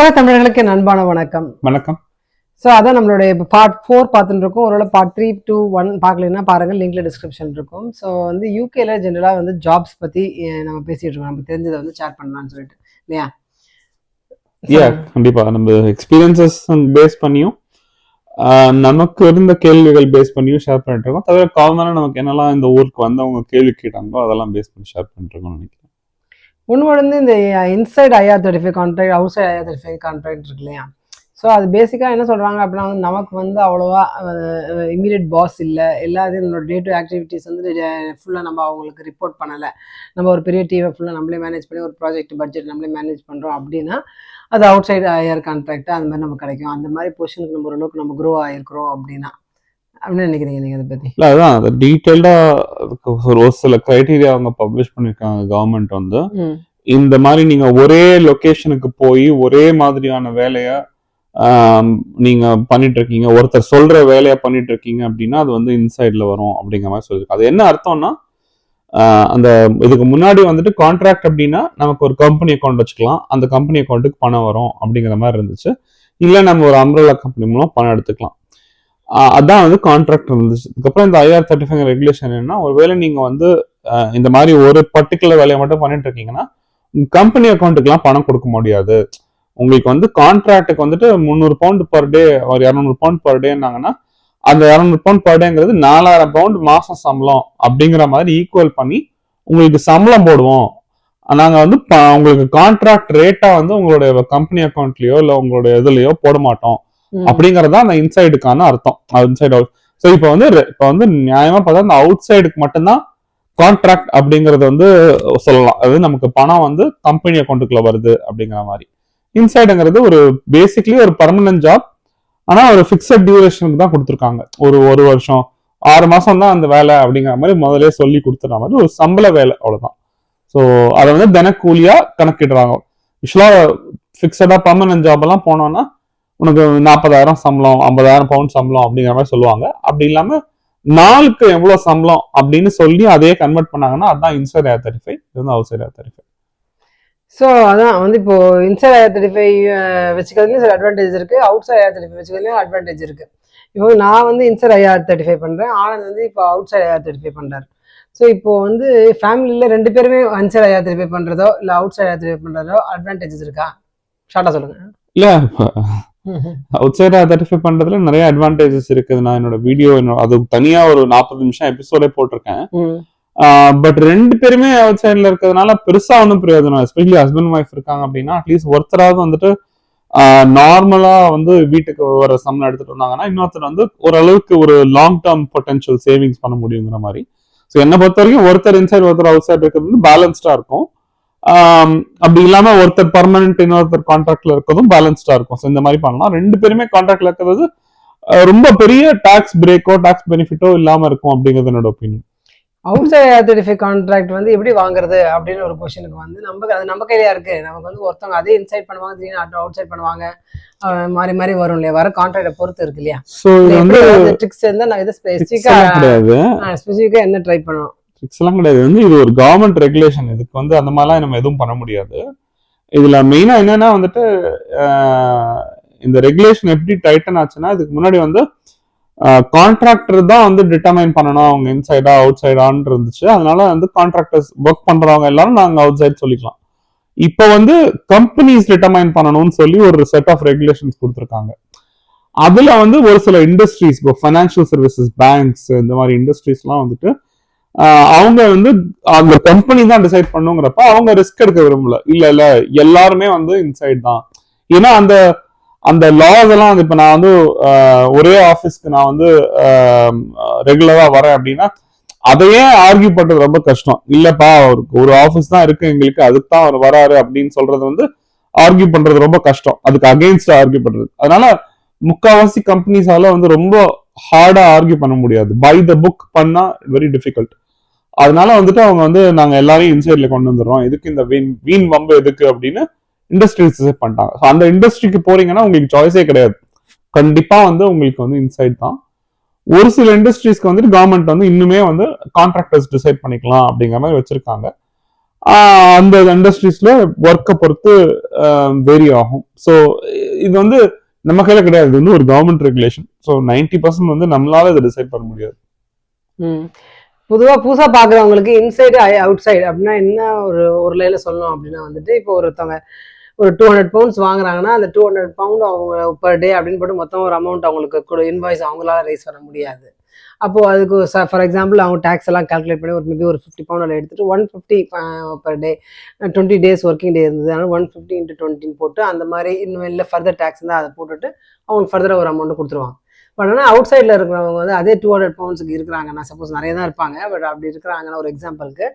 உலக தமிழர்களுக்கு அன்பான வணக்கம். வணக்கம். ஸோ அதான் நம்மளுடைய பார்ட் ஃபோர் பார்த்துட்டு இருக்கோம். ஒருவேளை பார்ட் த்ரீ டூ ஒன் பார்க்கலன்னா பாருங்க லிங்க்ல டிஸ்கிரிப்ஷன் இருக்கும். ஸோ வந்து யூகேல ஜென்ரலாக வந்து ஜாப்ஸ் பற்றி நம்ம பேசிட்டு இருக்கோம். நம்ம தெரிஞ்சதை வந்து ஷேர் பண்ணலாம்னு சொல்லிட்டு. இல்லையா? ஏ கண்டிப்பா. நம்ம எக்ஸ்பீரியன்சஸ் பேஸ் பண்ணியும் நமக்கு இருந்த கேள்விகள் பேஸ் பண்ணியும் ஷேர் பண்ணிட்டு இருக்கோம். தவிர காமனாக நமக்கு என்னெல்லாம் இந்த ஊருக்கு வந்தவங்க கேள்வி கேட்டாங்களோ அதெல்லாம் பேஸ் பண்ணி ஷேர் பண்ணிட்டு இருக்கோம்னு நினைக்கிறேன். ஒன்று வந்து இந்த inside IR thirty five contract outside IR thirty five contract இருக்கு இல்லையா? ஸோ அது பேசிக்காக என்ன சொல்கிறாங்க அப்படின்னா வந்து நமக்கு வந்து அவ்வளோவா இமீடியட் பாஸ் இல்லை. எல்லாத்தையும் நம்மளோட டே டு ஆக்டிவிட்டீஸ் வந்து ஃபுல்லாக நம்ம அவங்களுக்கு ரிப்போர்ட் பண்ணலை. நம்ம ஒரு பெரிய டீமை ஃபுல்லாக நம்மளே மேனேஜ் பண்ணி ஒரு ப்ராஜெக்ட் பட்ஜெட் நம்மளே மேனேஜ் பண்ணுறோம் அப்படின்னா அது அவுட் சைடு ஐஆர் கான்ட்ராக்ட் அந்த மாதிரி நமக்கு கிடைக்கும். அந்த மாதிரி பொசிஷனுக்கு நம்ம ஓரளவுக்கு நம்ம க்ரோ ஆகிருக்கிறோம் அப்படின்னா. அப்படின்னு நினைக்கிறீங்க நீங்கள் அதை பற்றி இல்லை அதுதான் அது டீட்டெயில்டாக ஒரு சில க்ரைட்டீரியா அவங்க பப்ளிஷ் பண்ணியிருக்காங்க கவர்மெண்ட் வந்து. இந்த மாதிரி நீங்க ஒரே லொக்கேஷனுக்கு போய் ஒரே மாதிரியான வேலையை நீங்க பண்ணிட்டு இருக்கீங்க ஒருத்தர் சொல்ற வேலையை பண்ணிட்டு இருக்கீங்க அப்படின்னா அது வந்து இன்சைட்ல வரும் அப்படிங்கிற மாதிரி சொல்லிருக்கு அது என்ன அர்த்தம்னா அந்த இதுக்கு முன்னாடி வந்துட்டு கான்ட்ராக்ட் அப்படின்னா நமக்கு ஒரு கம்பெனி அக்கௌண்ட் வச்சுக்கலாம். அந்த கம்பெனி அக்கௌண்ட்டுக்கு பணம் வரும் அப்படிங்கிற மாதிரி இருந்துச்சு. இல்லை நம்ம ஒரு அம்ரலா கம்பெனி மூலம் பணம் எடுத்துக்கலாம். அதான் வந்து கான்ட்ராக்ட் இருந்துச்சு. அதுக்கப்புறம் இந்த ஐஆர் தேர்ட்டி ஃபைவ் ரெகுலேஷன் என்னன்னா ஒருவேளை நீங்க வந்து இந்த மாதிரி ஒரு பர்டிகுலர் வேலையை மட்டும் பண்ணிட்டு இருக்கீங்கன்னா கம்பெனி அக்கௌண்ட்டுக்குலாம் பணம் கொடுக்க முடியாது. உங்களுக்கு வந்து கான்ட்ராக்டுக்கு வந்துட்டு முந்நூறு பவுண்ட் பர் டே ஒரு இரநூறு பவுண்ட் பர் டேன்னாங்கன்னா அந்த இரநூறு பவுண்ட் பர் டேங்கிறது நாலாயிரம் பவுண்ட் மாசம் சம்பளம் அப்படிங்கிற மாதிரி ஈக்குவல் பண்ணி உங்களுக்கு சம்பளம் போடுவோம். நாங்க வந்து உங்களுக்கு கான்ட்ராக்ட் ரேட்டா வந்து உங்களுடைய கம்பெனி அக்கௌண்ட்லயோ இல்ல உங்களுடைய இதுலயோ போட மாட்டோம். அப்படிங்கறது அந்த இன்சைடுக்கான அர்த்தம். இன்சைட் அவுட் ஸோ இப்போ வந்து இப்போ வந்து நியாயமா பார்த்தா அந்த அவுட் சைடுக்கு மட்டும்தான் கான்ட்ராக்ட் அப்படிங்கறது வந்து சொல்லலாம். அதாவது நமக்கு பணம் வந்து கம்பெனி அக்கௌண்ட்டுக்குள்ள வருது அப்படிங்கிற மாதிரி. இன்சைடுங்கிறது ஒரு பேசிக்லி ஒரு பர்மனன்ட் ஜாப் ஆனா ஒரு ஃபிக்ஸட் டியூரேஷனுக்கு தான் கொடுத்துருக்காங்க. ஒரு ஒரு வருஷம் ஆறு மாசம் தான் அந்த வேலை அப்படிங்கிற மாதிரி முதல்ல சொல்லி கொடுத்துற மாதிரி ஒரு சம்பள வேலை அவ்வளவுதான். ஸோ அதை வந்து தினக்கூலியா கணக்கிடுறாங்க. யூஸ்வலா ஃபிக்ஸடா பர்மனன்ட் ஜாப் எல்லாம் போனோம்னா உனக்கு நாற்பதாயிரம் சம்பளம் ஐம்பதாயிரம் பவுண்ட் சம்பளம் அப்படிங்கிற மாதிரி சொல்லுவாங்க. அப்படி இல்லாம நாளுக்கு எவ்வளவு சம்பளம் அப்படின்னு சொல்லி அதையே கன்வெர்ட் பண்ணாங்கன்னா அதான் இன்சைட் ஏர் தேர்ட்டி ஃபைவ் இது வந்து side IR thirty five so அதான் வந்து இப்போ இன்சைட் ஐஆர் தேர்ட்டி ஃபைவ் வச்சுக்கிறதுலையும் சில அட்வான்டேஜ் இருக்கு. Outside IR thirty five வச்சுக்கிறதுலையும் அட்வான்டேஜ் இருக்கு. இப்போ நான் வந்து இன்சைட் ஐஆர் தேர்ட்டி ஃபைவ் பண்றேன். ஆனந்த் வந்து இப்போ outside IR thirty five பண்றாரு. ஸோ இப்போ வந்து ஃபேமிலியில ரெண்டு பேருமே இன்சைட் ஐஆர் தேர்ட்டி ஃபைவ் பண்றதோ இல்லை outside IR thirty five பண்றதோ அட்வான்டேஜஸ் இருக்கா? ஷார்ட்டா சொல்லுங்க. இல்ல அவுட் சைட் ஃபைவ் பண்றதுல நிறைய அட்வான்டேஜஸ் இருக்குது நான் என்னோட வீடியோ அது தனியா ஒரு நாற்பது நிமிஷம் எபிசோடே போட்டிருக்கேன். பட் ரெண்டு பேருமே அவுட் சைட்ல இருக்கிறதுனால பெருசா ஒன்றும் பிரயோஜனம் எஸ்பெஷலி ஹஸ்பண்ட் ஒய்ஃப் இருக்காங்க அப்படின்னா அட்லீஸ்ட் ஒருத்தராவது வந்துட்டு நார்மலா வந்து வீட்டுக்கு வர சம்பளம் எடுத்துட்டு வந்தாங்கன்னா இன்னொருத்தர் வந்து ஓரளவுக்கு ஒரு லாங் டேர்ம் பொட்டன்ஷியல் சேவிங்ஸ் பண்ண முடியுங்கிற மாதிரி. ஸோ என்னை பொறுத்த வரைக்கும் ஒருத்தர் இன்சைட் ஒருத்தர் அவுட் சைட் இருக்கிறது வந்து பேலன்ஸ்டா இருக்கும். அப்படி இல்லாம ஒருத்தர் பர்மனன்ட் இன்னொருத்தர் கான்ட்ராக்ட்ல இருக்கிறதும் பேலன்ஸ்டா இருக்கும். ஸோ இந்த மாதிரி பண்ணலாம். ரெண்டு பேருமே கான்ட்ராக்ட்ல இருக்கிறது ரொம்ப பெரிய டாக்ஸ் பிரேக்கோ டாக்ஸ் பெனிஃபிட்டோ இல்லாம இருக்கும் அப்படிங்கிறது என்னோட opinion outside five contract வந்து எப்படி வாங்குறது அப்படின்னு ஒரு கொஸ்டினுக்கு வந்து நமக்கு அது நம்ம கையிலயா இருக்கு. நமக்கு வந்து ஒருத்தவங்க அதே இன்சைட் பண்ணுவாங்க திடீர்னு அவுட் சைட் பண்ணுவாங்க. மாறி மாறி வரும் இல்லையா? வர கான்ட்ராக்டை பொறுத்து இருக்கு இல்லையா? ஸோ ட்ரிக்ஸ் இருந்தா நான் இதை fix ஸ்பெசிஃபிக்கா எல்லாம் கிடையாது. ஸ்பெசிஃபிக்கா என்ன ட்ரை பண்ணணும்? ஃபிக்ஸ் எல்லாம் கிடையாது. வந்து இது ஒரு கவர்மெண்ட் ரெகுலேஷன் இதுக்கு வந்து அந்த மாதிரிலாம் நம்ம எதுவும் பண்ண முடியாது. இதுல மெயினா என்னன்னா வந்துட்டு இந்த ரெகுலேஷன் எப்படி டைட்டன் ஆச்சுன்னா இதுக்கு முன்னாடி வந்து கான்ட்ராக்டர் தான் வந்து டிட்டர்மைன் பண்ணணும். அவங்க இன்சைடா அவுட் சைடான்னு இருந்துச்சு. அதனால வந்து கான்ட்ராக்டர்ஸ் ஒர்க் பண்றவங்க எல்லாரும் நாங்க அவுட் சைட் சொல்லிக்கலாம். இப்போ வந்து கம்பெனிஸ் டிட்டர்மைன் பண்ணணும்னு சொல்லி ஒரு செட் ஆஃப் ரெகுலேஷன்ஸ் கொடுத்துருக்காங்க. அதுல வந்து ஒரு சில இண்டஸ்ட்ரீஸ் இப்போ ஃபைனான்சியல் சர்வீசஸ் பேங்க்ஸ் இந்த மாதிரி இண்டஸ்ட்ரீஸ்லாம் வந்துட்டு அவங்க வந்து அந்த கம்பெனி தான் டிசைட் பண்ணுங்கிறப்ப அவங்க ரிஸ்க் எடுக்க விரும்பல. இல்ல இல்ல எல்லாருமே வந்து இன்சைட் தான். ஏன்னா அந்த அந்த லாஸ் எல்லாம் வந்து இப்ப நான் வந்து ஒரே ஆபீஸ்க்கு நான் வந்து ரெகுலரா வரேன் அப்படின்னா அதையே ஆர்கியூ பண்றது ரொம்ப கஷ்டம். இல்லப்பா அவருக்கு ஒரு ஆபீஸ் தான் இருக்கு எங்களுக்கு அதுக்கு தான் அவர் வராரு அப்படின்னு சொல்றது வந்து ஆர்கியூ பண்றது ரொம்ப கஷ்டம். அதுக்கு அகெயின்ஸ்ட் ஆர்கியூ பண்றது. அதனால முக்காவாசி கம்பெனிஸால வந்து ரொம்ப ஹார்டா ஆர்கியூ பண்ண முடியாது. பை த புக் பண்ணா வெரி டிஃபிகல்ட் அதனால வந்துட்டு அவங்க வந்து நாங்க எல்லாரையும் இன்சைட்ல கொண்டு வந்துடுறோம். எதுக்கு இந்த வீண் வீண் வம்பு எதுக்கு அப்படின்னு இண்டஸ்ட்ரீஸ் டிசைட் பண்ணிட்டாங்க. ஸோ அந்த இண்டஸ்ட்ரிக்கு போறீங்கன்னா உங்களுக்கு சாய்ஸே கிடையாது. கண்டிப்பா வந்து உங்களுக்கு வந்து இன்சைட் தான். ஒரு சில இண்டஸ்ட்ரீஸ்க்கு வந்துட்டு கவர்மெண்ட் வந்து இன்னுமே வந்து கான்ட்ராக்டர்ஸ் டிசைட் பண்ணிக்கலாம் அப்படிங்கிற மாதிரி வச்சிருக்காங்க. அந்த இண்டஸ்ட்ரீஸ்ல ஒர்க்கை பொறுத்து வேரி ஆகும். ஸோ இது வந்து நம்ம கையில கிடையாது. இது வந்து ஒரு government regulation so ninety percent வந்து நம்மளால இதை டிசைட் பண்ண முடியாது. பொதுவாக புதுசாக பார்க்குறவங்களுக்கு இன்சைடு அவுட் சைடு அப்படின்னா என்ன ஒரு ஒரு லைனில் சொல்லணும் அப்படின்னா வந்துட்டு இப்போ ஒருத்தவங்க ஒரு டூ ஹண்ட்ரட் பவுண்ட்ஸ் வாங்குறாங்கன்னா அந்த டூ ஹண்ட்ரட் பவுண்ட் அவங்க பர் டே அப்படின்னு போட்டு மொத்தம் ஒரு அமௌண்ட் அவங்களுக்கு கூட இன்வாய்ஸ் அவங்களால ரைஸ் பண்ண முடியாது. அப்போது அதுக்கு ஃபார் எக்ஸாம்பிள் அவங்க டேக்ஸ் எல்லாம் கால்குலேட் பண்ணி ஒரு மேபி ஒரு ஃபிஃப்டி பவுண்ட் எடுத்துட்டு one fifty per day twenty days working day இருந்தது. அதனால் ஒன் ஃபிஃப்டி இன்ட்டு டுவெண்ட்டின்னு போட்டு அந்த மாதிரி இன்னும் இல்லை ஃபர்தர் டேக்ஸ் இருந்தால் அதை போட்டுட்டு அவங்க ஃபர்தராக ஒரு அமௌண்ட்டு கொடுத்துருவாங்க. பட் ஆனால் அவுட் சைடில் இருக்கிறவங்க வந்து அதே டூ ஹண்ட்ரட் பவுண்ட்ஸுக்கு இருக்கிறாங்கன்னா சப்போஸ் நிறைய தான் இருப்பாங்க. பட் அப்படி இருக்கிறாங்கன்னா ஒரு எக்ஸாம்பிளுக்கு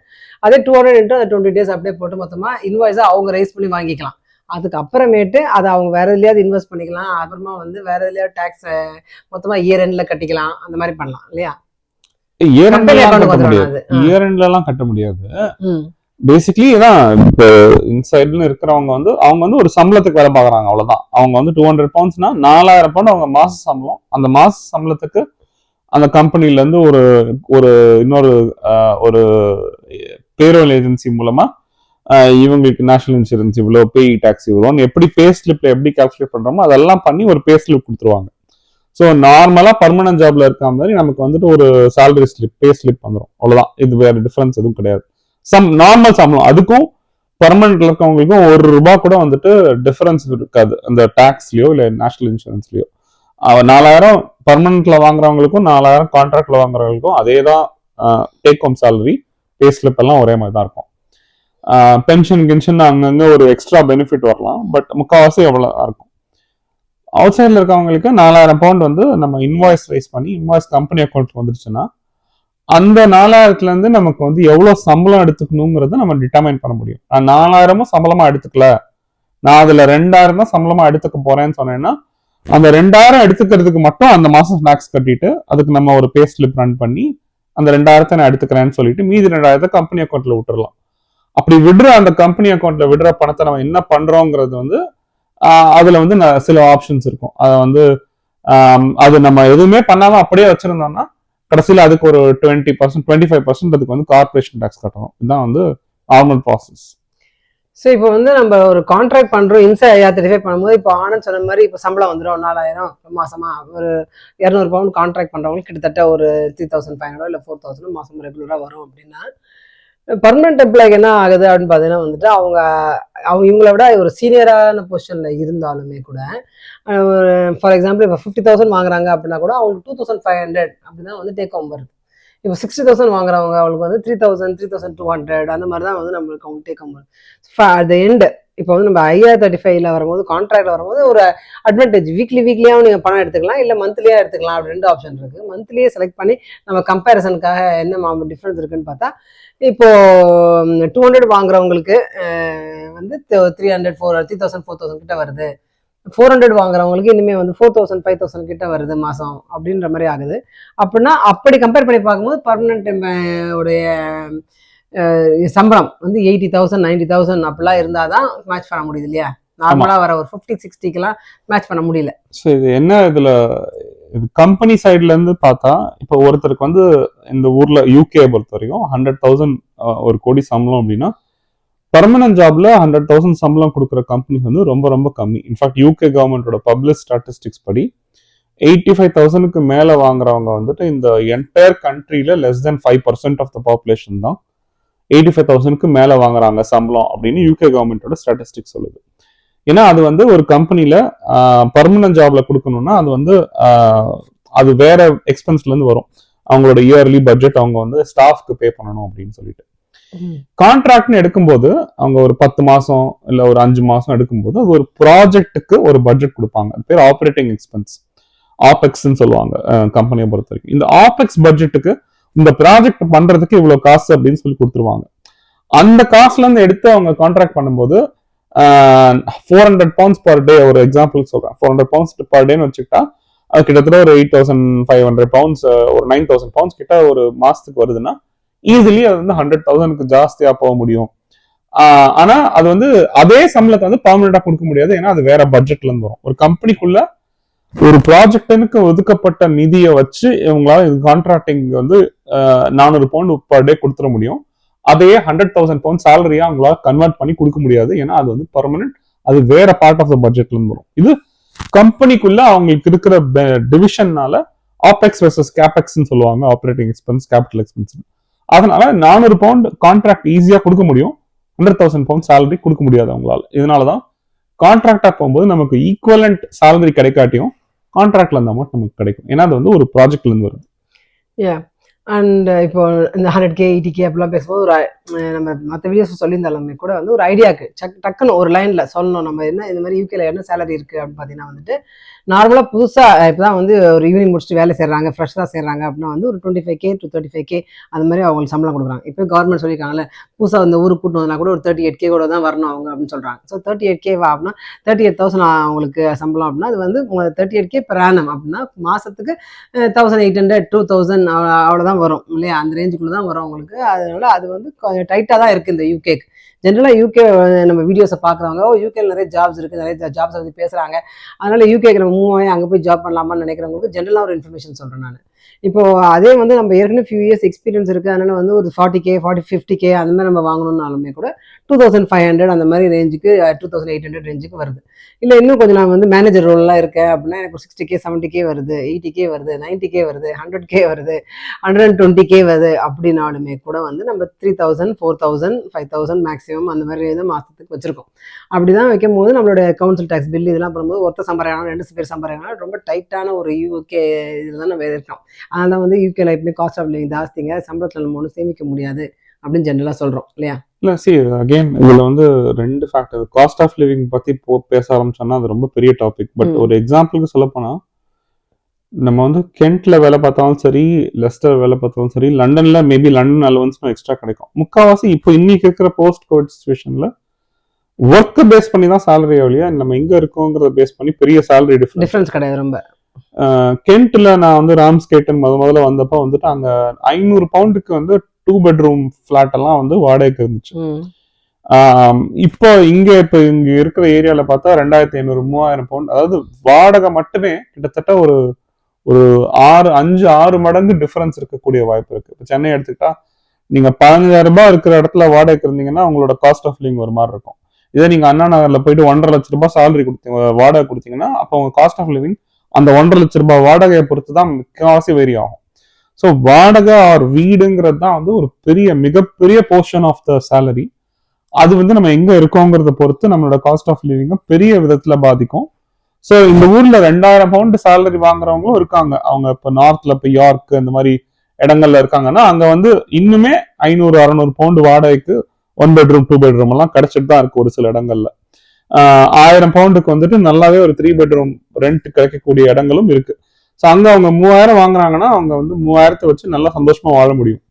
அதே டூ ஹண்ட்ரட் இன்ட்டு அந்த டுவெண்ட்டி டேஸ் அப்படியே போட்டு மொத்தமாக இன்வாய்ஸாக அவங்க ரைஸ் பண்ணி வாங்கிக்கலாம். அதுக்கு அப்புறமேட்டு அதை அவங்க வேற எதுலையாவது இன்வெஸ்ட் பண்ணிக்கலாம். அப்புறமா வந்து வேற எதுலையாவது டேக்ஸ் மொத்தமாக இயர் எண்டில் கட்டிக்கலாம். அந்த மாதிரி பண்ணலாம் இல்லையா? இயர் எண்ட்லாம் கட்ட முடியாது. இயர் எண்ட்லாம் கட்ட முடியாது. பேசிக்லி ஏதான் இப்போ இன்சைட்ல இருக்கிறவங்க வந்து அவங்க வந்து ஒரு சம்பளத்துக்கு வேலை பார்க்குறாங்க அவ்வளோதான் அவங்க வந்து டூ ஹண்ட்ரட் பவுண்ட்ஸ்னா நாலாயிரம் பவுண்ட் அவங்க மாச சம்பளம். அந்த மாச சம்பளத்துக்கு அந்த கம்பெனிலேருந்து ஒரு ஒரு இன்னொரு ஒரு பேரோல் ஏஜென்சி மூலமா இவங்களுக்கு நேஷனல் இன்சூரன்ஸ் இவ்வளோ பே டாக்ஸ் இவ்வளோன்னு எப்படி பே ஸ்லிப்ல எப்படி கால்குலேட் பண்ணுறோமோ அதெல்லாம் பண்ணி ஒரு பே ஸ்லிப் கொடுத்துருவாங்க. ஸோ நார்மலாக பர்மனன்ட் ஜாப்ல இருக்க மாதிரி நமக்கு வந்துட்டு ஒரு சேலரி ஸ்லிப் பே ஸ்லிப் வந்துடும் அவ்வளோதான் இது வேற டிஃப்ரென்ஸ் எதுவும் கிடையாது. சம் நார்மல் சம்பளம். அதுக்கும் பர்மனெண்ட்ல இருக்கவங்களுக்கும் ஒரு ரூபாய் கூட வந்துட்டு டிஃபரன்ஸ் இருக்காது. அந்த டாக்ஸ்லயோ இல்ல நேஷனல் இன்சூரன்ஸ்லயோ நாலாயிரம் பர்மனெண்ட்ல வாங்குறவங்களுக்கும் நாலாயிரம் கான்ட்ராக்ட்ல வாங்குறவங்களுக்கும் அதே தான் take home salary pay slip எல்லாம் ஒரே மாதிரி தான் இருக்கும். பென்ஷன் கின்ஷன் அங்கங்கே ஒரு எக்ஸ்ட்ரா பெனிஃபிட் வரலாம். பட் முக்கால்வாசி எவ்வளோ இருக்கும். அவுட் சைடில் இருக்கவங்களுக்கு நாலாயிரம் பவுண்ட் வந்து நம்ம இன்வாய்ஸ் ரைஸ் பண்ணி இன்வாய்ஸ் கம்பெனி அக்கௌண்ட் வந்துருச்சுன்னா அந்த நாலாயிரத்துல இருந்து நமக்கு வந்து எவ்வளவு சம்பளம் எடுத்துக்கணுங்கிறத நம்ம டிட்டர்மைன் பண்ண முடியும். நான் நாலாயிரமும் சம்பளமா எடுத்துக்கல. நான் அதுல ரெண்டாயிரம் தான் சம்பளமா எடுத்துக்க போறேன்னு சொன்னேன்னா அந்த ரெண்டாயிரம் எடுத்துக்கிறதுக்கு மட்டும் அந்த மாசம் ஸ்நாக்ஸ் கட்டிட்டு அதுக்கு நம்ம ஒரு பே ஸ்லிப் ரன் பண்ணி அந்த ரெண்டாயிரத்தை நான் எடுத்துக்கிறேன்னு சொல்லிட்டு மீதி ரெண்டாயிரத்தை கம்பெனி அக்கௌண்ட்ல விட்டுறலாம். அப்படி விடுற அந்த கம்பெனி அக்கௌண்ட்ல விடுற பணத்தை நம்ம என்ன பண்றோங்கிறது வந்து அதுல வந்து ந- சில ஆப்ஷன்ஸ் இருக்கும். அதை வந்து அது நம்ம எதுவுமே பண்ணாம அப்படியே வச்சிருந்தோம்னா கடைசியில் அதுக்கு ஒரு twenty percent twenty five percent அதுக்கு வந்து கார்பரேஷன் டேக்ஸ் கட்டணும். இதுதான் வந்து நார்மல் ப்ராசஸ் ஸோ இப்போ வந்து நம்ம ஒரு கான்ட்ராக்ட் பண்ணுறோம் இன்சை ஐயா பண்ணும்போது இப்போ ஆனந்த் சொன்ன மாதிரி இப்போ சம்பளம் வந்துடும் நாலாயிரம் மாசமா ஒரு இரநூறு பவுண்ட் கான்ட்ராக்ட் பண்ணுறவங்களுக்கு கிட்டத்தட்ட ஒரு த்ரீ தௌசண்ட் ஃபைவ் ஹண்ட்ரட் இல்லை ஃபோர் தௌசண்ட் மாதம் ரெகுலராக வரும் அப்படின்னா பர்மனெண்ட் எம்ப்ளாய்க்கு என்ன ஆகுது அப்படின்னு பார்த்தீங்கன்னா வந்துட்டு அவங்க அவங்க இவங்கள விட ஒரு சீனியரான பொசிஷனில் இருந்தாலுமே கூட ஒரு ஃபார் எக்ஸாம்பிள் இப்போ ஃபிஃப்டி தௌசண்ட் வாங்குறாங்க அப்படின்னா கூட அவங்களுக்கு டூ தௌசண்ட் ஃபைவ் ஹண்ட்ரட் அப்படின்னா வந்து டேக் ஹோம் வருது. இப்போ சிக்ஸ்டி தௌசண்ட் வாங்குறவங்க அவங்களுக்கு வந்து three thousand three thousand two hundred அந்த மாதிரி தான் வந்து நம்மளுக்கு அவங்க டேக் ஹோம் வருது அட் த எண்டு இப்போ வந்து நம்ம ஐஆர் தேர்ட்டி ஃபைவ்ல வரும்போது கான்ட்ராக்ட்ல வரும்போது ஒரு அட்வான்டேஜ் வீக்லி வீக்லியாகவும் நீங்கள் பணம் எடுத்துக்கலாம் இல்லை மந்த்லியாக எடுத்துக்கலாம் அப்படி ரெண்டு ஆப்ஷன் இருக்குது மந்த்லியே செலக்ட் பண்ணி நம்ம கம்பேரிசனுக்காக என்ன டிஃப்ரென்ஸ் இருக்குன்னு பார்த்தா இப்போ டூ ஹண்ட்ரட் வாங்குறவங்களுக்கு வந்து three hundred four three thousand four thousand கிட்ட வருது. ஃபோர் ஹண்ட்ரட் வாங்குறவங்களுக்கு இனிமேல் வந்து ஃபோர் தௌசண்ட் ஃபைவ் தௌசண்ட் கிட்ட வருது மாதம் அப்படின்ற மாதிரி ஆகுது. அப்படின்னா அப்படி கம்பேர் பண்ணி பார்க்கும்போது பர்மனெண்ட் உடைய சம்பளம் வந்து எயிட்டி தௌசண்ட் நைன்டி தௌசண்ட் அப்படிலாம் இருந்தால் தான் மேட்ச் பண்ண முடியுது இல்லையா? நார்மலாக வர ஒரு ஃபிஃப்டி சிக்ஸ்டிக்கெலாம் மேட்ச் பண்ண முடியல. ஸோ இது என்ன இதுல இது கம்பெனி சைட்ல இருந்து பார்த்தா இப்போ ஒருத்தருக்கு வந்து இந்த ஊர்ல யூகே பொறுத்த வரைக்கும் ஹண்ட்ரட் தௌசண்ட் ஒரு கோடி சம்பளம் அப்படின்னா பர்மனன்ட் ஜாப்ல ஹண்ட்ரட் தௌசண்ட் சம்பளம் கொடுக்குற கம்பெனிஸ் வந்து ரொம்ப ரொம்ப கம்மி. இன்ஃபேக்ட் யூகே கவர்மெண்டோட பப்ளிக் ஸ்டாட்டிஸ்டிக்ஸ் படி எயிட்டி ஃபைவ் தௌசண்ட்க்கு மேலே வாங்குறவங்க வந்துட்டு இந்த entire கண்ட்ரியில less than five percent of the population தான் எயிட்டி ஃபைவ் தௌசண்ட்க்கு மேலே வாங்குறாங்க சம்பளம் அப்படின்னு யூகே கவர்மெண்டோட ஸ்டாட்டிஸ்டிக்ஸ் சொல்லுது. ஏன்னா அது வந்து ஒரு கம்பெனில பர்மனன்ட் ஜாப்ல கொடுக்கணும்னா அது வந்து அது வேற எக்ஸ்பென்ஸ்ல இருந்து வரும். அவங்களோட இயர்லி பட்ஜெட் அவங்க வந்து ஸ்டாஃப்க்கு பே பண்ணணும் அப்படின்னு சொல்லிட்டு. கான்ட்ராக்ட்னு எடுக்கும்போது அவங்க ஒரு பத்து மாசம் இல்ல ஒரு அஞ்சு மாசம் எடுக்கும்போது அது ஒரு ப்ராஜெக்ட்டுக்கு ஒரு பட்ஜெட் கொடுப்பாங்க. அது பேர் ஆப்ரேட்டிங் எக்ஸ்பென்ஸ் ஆபெக்ஸ்ன்னு சொல்லுவாங்க கம்பெனியை பொறுத்த வரைக்கும். இந்த ஆபெக்ஸ் பட்ஜெட்டுக்கு இந்த ப்ராஜெக்ட் பண்றதுக்கு இவ்வளவு காசு அப்படின்னு சொல்லி கொடுத்துருவாங்க. அந்த காசுல இருந்து எடுத்து அவங்க கான்ட்ராக்ட் பண்ணும்போது four hundred pounds per day ஒரு எக்ஸாம்பிள் சொல்கிறேன் ஃபோர் ஹண்ட்ரட் பவுண்ட்ஸ் பர் டேன்னு வச்சுக்கிட்டா அது கிட்டத்தட்ட ஒரு eight thousand five hundred pounds ஒரு நைன் தௌசண்ட் பவுண்ட்ஸ் கிட்ட ஒரு மாதத்துக்கு வருதுன்னா ஈஸிலி அது வந்து ஹண்ட்ரட் தௌசண்ட்க்கு ஜாஸ்தியாக போக முடியும். ஆனால் ஆனா அது வந்து அதே சம்பளத்தை வந்து பர்மனண்டா கொடுக்க முடியாது. ஏன்னா அது வேற பட்ஜெட்ல இருந்து வரும். ஒரு கம்பெனிக்குள்ள ஒரு ப்ராஜெக்டனுக்கு ஒதுக்கப்பட்ட நிதியை வச்சு இவங்களால இது கான்ட்ராக்டிங் வந்து நானூறு பவுண்ட் பர் டே கொடுத்துட முடியும். அதையே ஹண்ட்ரட் தௌசண்ட் பவுண்ட் சேலரியா அவங்களால கன்வெர்ட் பண்ணி கொடுக்க முடியாது. ஏன்னா அது வந்து பர்மனன்ட் அது வேற பார்ட் ஆஃப் த பட்ஜெட்ல இருந்து வரும். இது கம்பெனிக்குள்ள அவங்களுக்கு இருக்கிற டிவிஷன்னால ஆபெக்ஸ் வெர்சஸ் கேபெக்ஸ்னு சொல்லுவாங்க. ஆப்ரேட்டிங் எக்ஸ்பென்ஸ் கேபிட்டல் எக்ஸ்பென்ஸ் அதனால நானூறு பவுண்ட் கான்ட்ராக்ட் ஈஸியா கொடுக்க முடியும். ஹண்ட்ரட் தௌசண்ட் பவுண்ட் சேலரி கொடுக்க முடியாது அவங்களால. இதனாலதான் கான்ட்ராக்டா போகும்போது நமக்கு ஈக்குவலண்ட் சேலரி கிடைக்காட்டியும் கான்ட்ராக்ட்ல அந்த அமௌண்ட் நமக்கு கிடைக்கும். ஏன்னா அது வந்து ஒரு ப்ராஜெக்ட்ல இருந்து வருது. அண்ட் uh, இப்போ இந்த ஹண்ட்ரட் கே எயிட்டி கே அப்படிலாம் பேசும்போது ஒரு நம்ம மற்ற வீடியோஸ் சொல்லியிருந்தாலுமே கூட வந்து ஒரு ஐடியாவுக்கு சக் டக்குன்னு ஒரு லைனில் சொல்லணும். நம்ம என்ன இந்த மாதிரி யூகேல என்ன சேலரி இருக்குது அப்படின்னு பார்த்தீங்கன்னா வந்துட்டு நார்மலாக புதுசாக இப்போ தான் வந்து ஒரு ஈவினிங் முடிச்சுட்டு வேலை செய்கிறாங்க ஃப்ரெஷ்ஷாக செய்கிறாங்க அப்படின்னா வந்து ஒரு twenty five K to thirty five K அந்த மாதிரி அவங்களுக்கு சம்பளம் கொடுக்குறாங்க. இப்போ கவர்மெண்ட் சொல்லியிருக்காங்கல்ல புதுசாக அந்த ஊருக்கு கூட்டு வந்தால் கூட ஒரு தேர்ட்டி எயிட் கே கூட தான் வரணும் அவங்க அப்படின்னு சொல்கிறாங்க ஸோ தேர்ட்டி எயிட் கேவா அப்படின்னா தேர்ட்டி எயிட் தௌசண்ட் அவங்களுக்கு சம்பளம் அப்படின்னா அது வந்து தேர்ட்டி எயிட் கே per அப்படின்னா மாதத்துக்கு thousand eight hundred two thousand அவ்வளோதான் வரும் இல்லையா? அந்த ரேஞ்சுக்குள்ள தான் வரும் உங்களுக்கு. அதனால அது வந்து கொஞ்சம் டைட்டாக தான் இருக்குது இந்த யூகேக்கு ஜென்ரலாக யூகே நம்ம வீடியோஸை பார்க்குறவங்க ஓ யூகேல நிறைய ஜாப்ஸ் இருக்குது நிறைய ஜாப்ஸ் பற்றி பேசுகிறாங்க அதனால யூகேக்கு நம்ம மூவ் ஆகி அங்கே போய் ஜாப் பண்ணலாமான்னு நினைக்கிறவங்களுக்கு ஜென்ரலாக ஒரு இன்ஃபர்மேஷன் சொல்கிறேன் நான். இப்போ அதே வந்து நம்ம ஏற்கனவே ஃபியூ இயர்ஸ் எக்ஸ்பீரியன்ஸ் இருக்குது அதனால வந்து ஒரு forty K forty fifty K அந்த மாதிரி நம்ம வாங்கணும்னாலுமே கூட டூ தௌசண்ட் ஃபைவ் ஹண்ட்ரட் அந்த மாதிரி ரேஞ்சுக்கு டூ தௌசண்ட் எயிட் ஹண்ட்ரட் ரேஞ்சுக்கு வருது. இல்லை இன்னும் கொஞ்சம் நான் வந்து மேனேஜர் ரோல்லாம் இருக்கேன் அப்படின்னா எனக்கு சிக்ஸ்டி கே செவன்ட்டி கே வருது எயிட்டி கே வருது நைன்ட்டி கே வருது ஹண்ட்ரட் கே வருது ஹண்ட்ரட் அண்ட் டுவெண்ட்டி கே வருது அப்படின்னாலுமே கூட வந்து நம்ம three thousand four thousand five thousand maximum அந்த மாதிரி தான் மாதத்துக்கு வச்சுருக்கோம். அப்படி தான் வைக்கும் போது நம்மளோட கவுன்சில் டேக்ஸ் பில் இதெல்லாம் பண்ணும்போது ஒருத்தர் சம்பாதிக்கலாம் ரெண்டு பேர் சம்பாதிக்கலாம் ரொம்ப டைட்டான ஒரு யூகே இதில் தான் நம்ம இருக்கோம் அதனால வந்து யூகேல எப்பவுமே காஸ்ட் ஆஃப் லிவிங் ஜாஸ்திங்க. சம்பளத்தில் நம்ம ஒன்றும் சேமிக்க முடியாது அப்படின்னு ஜென்ரலாக சொல்கிறோம் இல்லையா? இல்ல சி அகைன் இதுல வந்து ரெண்டு ஃபேக்டர் காஸ்ட் ஆஃப் லிவிங் பத்தி போ பேச ஆரம்பிச்சோம்னா அது ரொம்ப பெரிய டாபிக் பட். ஒரு எக்ஸாம்பிளுக்கு சொல்ல போனா நம்ம வந்து கென்ட்ல வேலை பார்த்தாலும் சரி லெஸ்டர் வேலை பார்த்தாலும் சரி லண்டன்ல மேபி லண்டன் அலவன்ஸ் எக்ஸ்ட்ரா கிடைக்கும். முக்காவாசி இப்போ இன்னைக்கு இருக்கிற போஸ்ட் கோவிட் சுச்சுவேஷன்ல ஒர்க்கை பேஸ் பண்ணி தான் சேலரி ஒழியா நம்ம எங்க இருக்கோங்கிறத பேஸ் பண்ணி பெரிய சேலரி டிஃப்ரென்ஸ் கிடையாது ரொம்ப. கென்ட்ல நான் வந்து ராம்ஸ் கேட்டன் முத முதல்ல வந்தப்போ வந்துட்டு அங்க ஐநூறு பவுண்டுக்கு வந்து டூ பெட்ரூம் ஃபிளாட் எல்லாம் வந்து வாடகைக்கு இருந்துச்சு. இப்போ இங்க இப்ப இங்க இருக்கிற ஏரியால பார்த்தா ரெண்டாயிரத்தி ஐநூறு மூவாயிரம் பவுண்ட். அதாவது வாடகை மட்டுமே கிட்டத்தட்ட ஒரு ஒரு ஆறு அஞ்சு ஆறு மடங்கு டிஃபரன்ஸ் இருக்கக்கூடிய வாய்ப்பு இருக்கு. இப்போ சென்னை எடுத்துக்கிட்டா நீங்க பதினஞ்சாயிரம் ரூபாய் இருக்கிற இடத்துல வாடகைக்கு இருந்தீங்கன்னா உங்களோட காஸ்ட் ஆஃப் லிவிங் ஒரு மாதிரி இருக்கும். இதே நீங்க அண்ணா நகர்ல போயிட்டு ஒன்றரை லட்ச ரூபாய் salary கொடுத்தீங்க வாடகை கொடுத்தீங்கன்னா அப்போ உங்க காஸ்ட் ஆஃப் லிவிங் அந்த ஒன்றரை லட்ச ரூபாய் வாடகையை பொறுத்து தான் முக்கால்வாசி வேரி ஆகும். ஸோ வாடகை ஆர் வீடுங்கிறது தான் வந்து ஒரு பெரிய மிகப்பெரிய போர்ஷன் ஆஃப் த சேலரி அது வந்து நம்ம எங்க இருக்கோங்கிறத பொறுத்து நம்மளோட காஸ்ட் ஆஃப் லிவிங்கை பெரிய விதத்துல பாதிக்கும். ஸோ இந்த ஊர்ல ரெண்டாயிரம் பவுண்ட் சேலரி வாங்குறவங்களும் இருக்காங்க. அவங்க இப்போ நார்த்ல இப்போ யார்க் இந்த மாதிரி இடங்கள்ல இருக்காங்கன்னா அங்க வந்து இன்னுமே ஐநூறு அறநூறு பவுண்ட் வாடகைக்கு ஒன் பெட்ரூம் டூ பெட்ரூம் எல்லாம் கிடைச்சிட்டு தான் இருக்கு ஒரு சில இடங்கள்ல. ஆயிரம் பவுண்டுக்கு வந்துட்டு நல்லாவே ஒரு த்ரீ பெட்ரூம் ரெண்ட் கிடைக்கக்கூடிய இடங்களும் இருக்கு. ஸோ அங்கே அவங்க மூவாயிரம் வாங்குறாங்கன்னா அவங்க வந்து மூவாயிரத்தை வச்சு நல்லா சந்தோஷமா வாழ முடியும்.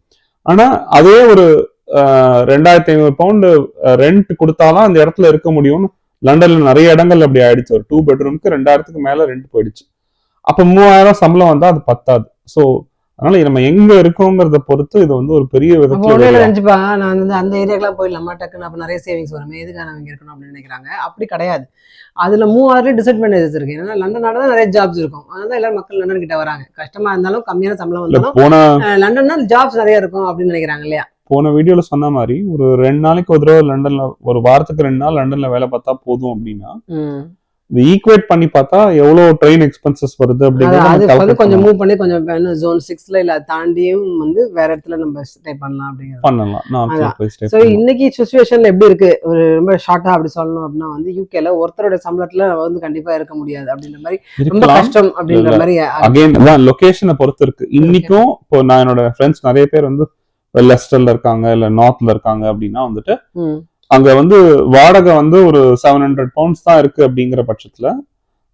ஆனா அதே ஒரு ரெண்டாயிரத்தி ஐநூறு பவுண்டு ரெண்ட் கொடுத்தாலும் அந்த இடத்துல இருக்க முடியும்னு லண்டன்ல நிறைய இடங்கள் அப்படி ஆயிடுச்சு. ஒரு டூ பெட்ரூம்க்கு ரெண்டாயிரத்துக்கு மேல ரெண்ட் போயிடுச்சு. அப்ப மூவாயிரம் சம்பளம் வந்தா அது பத்தாது. ஸோ அதனால நம்ம எங்க இருக்கோங்கிறத பொறுத்து இது வந்து ஒரு பெரிய விதத்துல. நினச்சிப்பாங்க நான் வந்து அந்த ஏரியாக்கெலாம் போயிடலாமா டக்குன்னு அப்போ நிறைய சேவிங்ஸ் வருமே எதுக்காக நம்ம இங்கே இருக்கணும் அப்படின்னு நினைக்கிறாங்க. அப்படி கிடையாது. அதில் மூவாயிரம் டிஸ்அட்வான்டேஜஸ் இருக்கு. ஏன்னா லண்டனால தான் நிறைய ஜாப்ஸ் இருக்கும். அதனால தான் எல்லாரும் மக்கள் லண்டன் கிட்ட வராங்க. கஷ்டமா இருந்தாலும் கம்மியான சம்பளம் வந்தாலும் லண்டன்னா ஜாப்ஸ் நிறைய இருக்கும் அப்படின்னு நினைக்கிறாங்க இல்லையா? போன வீடியோல சொன்ன மாதிரி ஒரு ரெண்டு நாளைக்கு ஒரு தடவை லண்டன்ல ஒரு வாரத்துக்கு ரெண்டு நாள் லண்டன்ல வேலை பார்த்தா போதும் அப்படின்னா ஈக்குவேட் பண்ணி பார்த்தா எவ்வளவு ட்ரெயின் எக்ஸ்பென்சஸ் வருது அப்படிங்கறத அது கொஞ்சம். மூவ் பண்ணி கொஞ்சம் ஜோன் சிக்ஸ்ல இல்ல தாண்டியும் வந்து வேற இடத்துல நம்ம ஸ்டே பண்ணலாம் அப்படிங்கிறது பண்ணலாம் ஸோ. இன்னைக்கு சுச்சுவேஷன்ல எப்படி இருக்கு ஒரு ரொம்ப ஷார்ட்டா அப்படி சொல்லணும் அப்படின்னா வந்து யூகேல ஒருத்தரோட சம்பளத்துல நம்ம வந்து கண்டிப்பா இருக்க முடியாது அப்படின்ற மாதிரி ரொம்ப கஷ்டம் அப்படின்ற. மாதிரி அகைன் தான் லொகேஷனை பொறுத்து இருக்கு இன்னைக்கும் இப்போ நான் என்னோட ஃப்ரெண்ட்ஸ் நிறைய பேர் வந்து லெஸ்டர்ல இருக்காங்க இல்ல நார்த்ல இருக்காங்க அப்படின்னா வந்துட்டு. அங்க வந்து வாடகை வந்து ஒரு செவன் ஹண்ட்ரட் பவுண்ட்ஸ் தான் இருக்கு அப்படிங்கிற பட்சத்துல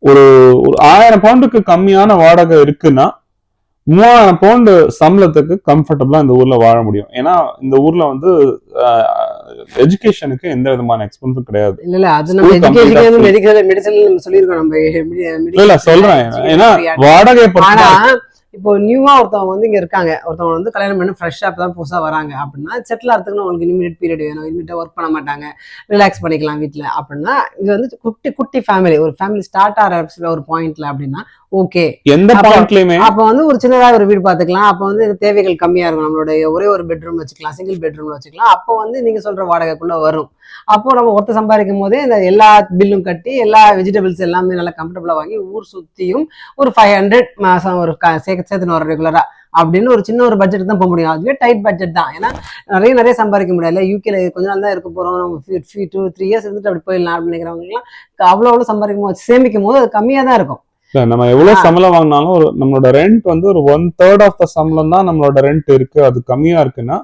ஒரு ஒரு ஆயிரம் பவுண்டுக்கு கம்மியான வாடகை இருக்குன்னா மூவாயிரம் பவுண்டு சம்பளத்துக்கு கம்ஃபர்டபுளா இந்த ஊர்ல வாழ முடியும். ஏன்னா இந்த ஊர்ல வந்து எஜுகேஷனுக்கு எந்த விதமான எக்ஸ்பென்ஸும் கிடையாது. இல்ல இல்ல அது நம்ம எஜுகேஷன். மெடிக்கல் மெடிசன் நம்ம சொல்லியிருக்கோம் நம்ம இல்ல சொல்றேன். ஏன்னா பொறுத்து இப்போ நியூவா ஒருத்தவங்க வந்து இங்க இருக்காங்க. ஒருத்தவங்க வந்து கல்யாணம் பண்ணி ஃப்ரெஷ்ஷாக இப்போ தான் புதுசாக வராங்க அப்படின்னா செட்டில் ஆகிறதுக்கு உங்களுக்கு இனிமீடியட் பீரியட் வேணும். இனிமீடியட்டாக ஒர்க் பண்ண மாட்டாங்க. ரிலாக்ஸ் பண்ணிக்கலாம் வீட்டில் அப்படின்னா இது வந்து குட்டி குட்டி ஃபேமிலி ஒரு ஃபேமிலி ஸ்டார்ட் ஆகிற ஒரு பாயிண்ட்ல அப்படின்னா ஓகே எந்த பாயிண்ட்லயுமே அப்போ வந்து ஒரு சின்னதாக ஒரு வீடு பார்த்துக்கலாம். அப்போ வந்து தேவைகள் கம்மியா இருக்கும். நம்மளுடைய ஒரே ஒரு பெட்ரூம் வச்சுக்கலாம். சிங்கிள் பெட்ரூம்ல வச்சுக்கலாம். அப்போ வந்து நீங்க சொல்ற வாடகைக்குள்ள வரும். அப்போ நம்ம ஒருத்தர் சம்பாதிக்கும் போதே இந்த எல்லா பில்லும் கட்டி எல்லா வெஜிடபிள்ஸ் எல்லாமே நல்லா கம்ஃபர்டபுளாக வாங்கி ஊர் சுற்றியும் ஒரு ஃபைவ் ஹண்ட்ரட் மாதம் ஒரு க- சேர்த்து சேர்த்துன்னு வர ரெகுலராக அப்படின்னு ஒரு சின்ன ஒரு பட்ஜெட் தான் போக முடியும். அதுவே டைட் பட்ஜெட் தான். ஏன்னா நிறைய நிறைய சம்பாதிக்க முடியல யூகேல கொஞ்ச நாள் தான் இருக்க போகிறோம் நம்ம டூ த்ரீ இயர்ஸ் இருந்துட்டு அப்படி போயிடலாம் அப்படின்னு நினைக்கிறவங்கலாம் அவ்வளோ அவ்வளோ சம்பாதிக்கும் போது சேமிக்கும் போது அது கம்மியாக தான் இருக்கும். நம்ம எவ்வளவு சம்பளம் வாங்கினாலும் ஒரு நம்மளோட ரெண்ட் வந்து ஒரு ஒன் தேர்ட் ஆஃப் த சம்பளம் தான் நம்மளோட ரெண்ட் இருக்கு. அது கம்மியா இருக்குன்னா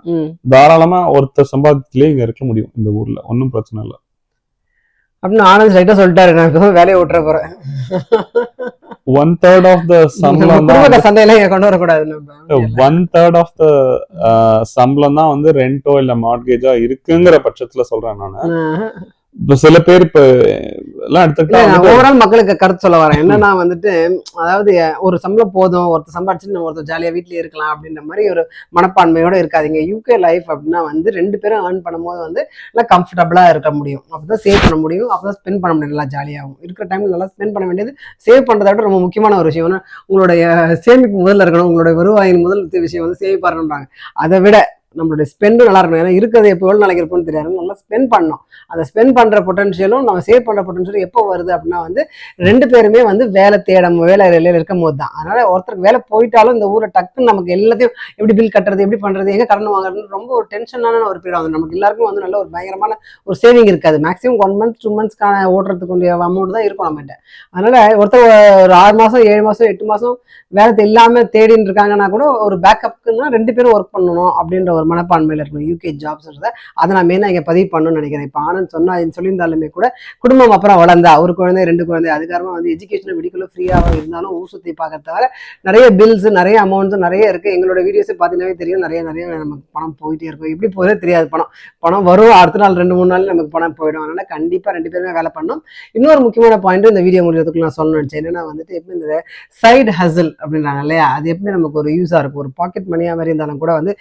தாராளமா ஒருத்தர் சம்பாதிச்சிலே இங்க இருக்க முடியும் இந்த ஊர்ல. ஒன்றும் பிரச்சனை இல்லை. அப்படின்னு ஆனந்த் ரைட்டா சொல்லிட்டாரு. நான் வேலையை விட்டுற போறேன். ஒன் தேர்ட் ஆஃப் த சம்பளம் தான் குடும்ப சந்தையில இங்க கொண்டு வரக்கூடாது ஒன் தேர்ட் ஆஃப் த சம்பளம் தான் வந்து ரெண்டோ இல்ல மார்கேஜா இருக்குங்கிற பட்சத்துல சொல்றேன் நானு. இப்ப சில பேர் இப்ப எல்லாம் வந்துட்டு- ஓவரால் மக்களுக்கு கருத்து சொல்ல வரேன். என்னன்னா வந்துட்டு அதாவது ஒரு சம்பளம் போதும் ஒருத்தர் சம்பாதிச்சு நம்ம ஒருத்தர் ஜாலியா வீட்லயே இருக்கலாம் அப்படின்ற மாதிரி ஒரு மனப்பான்மையோட இருக்காதீங்க. யூகே லைஃப் அப்படின்னா வந்து ரெண்டு பேரும் ஏர்ன் பண்ணும்போது வந்து நல்லா கம்ஃபர்டபுளா இருக்க முடியும். அப்பதான் சேவ் பண்ண முடியும். அப்பதான் ஸ்பெண்ட் பண்ண முடியும். நல்லா ஜாலியாகும் இருக்கிற டைம்ல நல்லா ஸ்பெண்ட் பண்ண வேண்டியது சேவ் பண்றதை விட ரொம்ப முக்கியமான ஒரு விஷயம். உங்களுடைய சேமிப்பு முதல்ல இருக்கணும். உங்களுடைய வருவாயின் முதல் விஷயம் வந்து சேவ் பண்ணணுன்றாங்க அதை விட நம்மளுடைய ஸ்பெண்டும் நல்லா இருக்கணும். ஏன்னா இருக்கிறது எப்போ எவ்வளோ நாளைக்கு இருப்போம்னு தெரியாது. நல்லா ஸ்பெண்ட் பண்ணணும். அதை ஸ்பெண்ட் பண்ணுற பொட்டன்ஷியலும் நம்ம சேவ் பண்ணுற பொட்டன்ஷியலும் எப்போ வருது அப்படின்னா வந்து ரெண்டு பேருமே வந்து வேலை தேடம் வேலை வேலையில இருக்கும் போது தான் அதனால ஒருத்தருக்கு வேலை போயிட்டாலும் இந்த ஊரை டக்குன்னு நமக்கு எல்லாத்தையும் எப்படி பில் கட்டுறது எப்படி பண்ணுறது எங்கே கடன் வாங்குறதுன்னு ரொம்ப ஒரு டென்ஷனான ஒரு பீரியட் வந்து நமக்கு எல்லாருக்கும் வந்து நல்ல ஒரு பயங்கரமான ஒரு சேவிங் இருக்காது. மேக்ஸிமம் ஒன் மந்த் டூ மந்த்ஸ்க்கான ஓட்டுறதுக்கு அமௌண்ட் தான் இருக்கும் நம்மகிட்ட. அதனால ஒருத்தர் ஒரு ஆறு மாதம் ஏழு மாதம் எட்டு மாதம் வேலை இல்லாமல் தேடின்னு இருக்காங்கன்னா கூட ஒரு பேக்கப்புக்குன்னா ரெண்டு பேரும் ஒர்க் பண்ணணும் அப்படின்ற ஒரு மனப்பான்மையில் இருக்கணும். யூகே ஜாப்ஸ்ன்றத அதை நான் மெயினாக இங்கே பதிவு பண்ணணும்னு நினைக்கிறேன். இப்போ ஆனந்த் சொன்னால் சொல்லியிருந்தாலுமே கூட குடும்பம் அப்புறம் வளர்ந்தா ஒரு குழந்தை ரெண்டு குழந்தை அதுக்காரமாக வந்து எஜுகேஷன் விடிக்குள்ள ஃப்ரீயாக இருந்தாலும் ஊர் சுற்றி பார்க்கறதால நிறைய பில்ஸ் நிறைய அமௌண்ட்ஸ் நிறைய இருக்குது எங்களோட வீடியோஸை பார்த்தீங்கன்னாவே தெரியும். நிறைய நிறைய நமக்கு பணம் போயிட்டே இருக்கும். எப்படி போகிறதே தெரியாது பணம். பணம் வரும். அடுத்த நாள் ரெண்டு மூணு நாள் நமக்கு பணம் போயிடும். அதனால் கண்டிப்பாக ரெண்டு பேருமே வேலை பண்ணணும். இன்னொரு முக்கியமான பாயிண்ட் இந்த வீடியோ முடியறதுக்கு நான் சொல்லணும்னு நினைச்சேன். என்னன்னா வந்துட்டு எப்படி இந்த சைடு ஹசில் அப்படின்றாங்க இல்லையா? அது எப்படி நமக்கு ஒரு யூஸாக இருக்கும். ஒரு பாக்கெட் மணியாக மாதிரி இருந்தாலும் கூட வந்து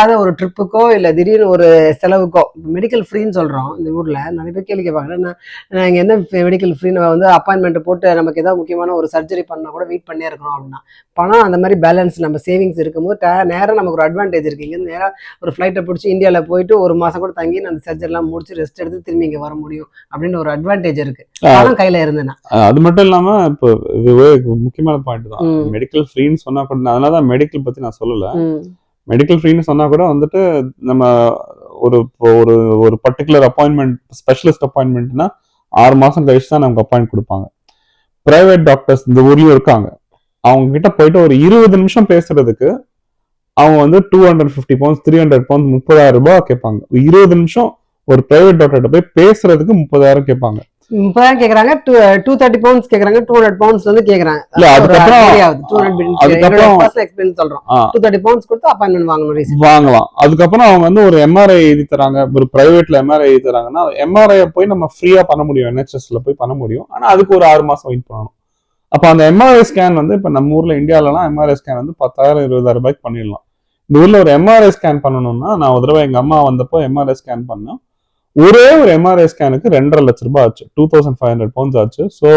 எதிர்பாராத ஒரு ட்ரிப்புக்கோ இல்லை திடீர்னு ஒரு செலவுக்கோ மெடிக்கல் ஃப்ரீன்னு சொல்கிறோம் இந்த ஊரில் நிறைய பேர் கேள்வி கேட்பாங்க நான் நாங்கள் என்ன மெடிக்கல் ஃப்ரீ நம்ம வந்து அப்பாயின்மெண்ட் போட்டு நமக்கு ஏதாவது முக்கியமான ஒரு சர்ஜரி பண்ணால் கூட வெயிட் பண்ணியே இருக்கணும் அப்படின்னா பணம் அந்த மாதிரி பேலன்ஸ் நம்ம சேவிங்ஸ் இருக்கும்போது டே- நேரா நமக்கு ஒரு அட்வான்டேஜ் இருக்கு. இங்கே நேராக ஒரு ஃப்ளைட்டை பிடிச்சி இந்தியாவில் போயிட்டு ஒரு மாதம் கூட தங்கி அந்த சர்ஜரிலாம் முடிச்சு ரெஸ்ட் எடுத்து திரும்பி இங்கே வர முடியும் அப்படின்ற ஒரு அட்வான்டேஜ் இருக்கு. பணம் கையில் இருந்தேன்னா அது மட்டும் இல்லாம இப்போ இதுவே முக்கியமான பாயிண்ட் தான். மெடிக்கல் ஃப்ரீன்னு சொன்னா கூட நான் அதனாலதான் மெடிக்கல் பத்தி நான் சொல்லல. மெடிக்கல் ஃப்ரீன்னு சொன்னா கூட வந்துட்டு நம்ம ஒரு ஒரு ஒரு பர்டிகுலர் அப்பாயின்மெண்ட் ஸ்பெஷலிஸ்ட் அப்பாயின்மெண்ட்னா ஆறு மாசம் கழிச்சு தான் நமக்கு அப்பாயின்ட் கொடுப்பாங்க. பிரைவேட் டாக்டர்ஸ் இந்த ஊர்லயும் இருக்காங்க. அவங்க கிட்ட போயிட்டு ஒரு இருபது நிமிஷம் பேசுறதுக்கு அவங்க வந்து two hundred fifty pounds three hundred pounds முப்பதாயிரம் ரூபாய் கேட்பாங்க. இருபது நிமிஷம் ஒரு பிரைவேட் டாக்டர்கிட்ட போய் பேசுறதுக்கு முப்பதாயிரம் கேட்பாங்க. முப்பதாயிரம் கேக்குறாங்க டூ டூ தேர்ட்டி பவுண்ட்ஸ் கேக்குறாங்க டூ ஹண்ட்ரட் பவுண்ட்ஸ் வந்து கேக்குறாங்க. சொல்றோம். டூ தேர்ட்டி பவுண்ட்ஸ் கொடுத்து அப்பாயின்மெண்ட் வாங்கணும் வாங்கலாம். அதுக்கப்புறம் அவங்க வந்து ஒரு எம்ஆர்ஐ எழுதி தராங்க ஒரு பிரைவேட்ல எம்ஆர்ஐ எழுதி தராங்கன்னா எம்ஆர்ஐ போய் நம்ம ஃப்ரீயா பண்ண முடியும் என்ஹெச்எஸ்ல போய் பண்ண முடியும். ஆனா அதுக்கு ஒரு ஆறு மாசம் வெயிட் பண்ணணும். அப்ப அந்த எம்ஆர்ஐ ஸ்கேன் வந்து இப்ப நம்ம ஊர்ல இந்தியாலலாம் எம்ஆர்ஐ ஸ்கேன் வந்து பத்தாயிரம் இருபதாயிரம் ரூபாய்க்கு பண்ணிடலாம். இந்த ஊர்ல ஒரு எம்ஆர்ஐ ஸ்கேன் பண்ணணும்னா நான் ஒரு தடவை எங்க அம்மா வந்தப்போ எம்ஆர்ஐ ஸ்கேன் பண்ணேன். ஒரே ஒரு எம்ஆர்ஐ ஸ்கேனுக்கு ரெண்டரை லட்ச ரூபாய் ஆச்சு. Two thousand five hundred pounds ஆச்சு. ஸோ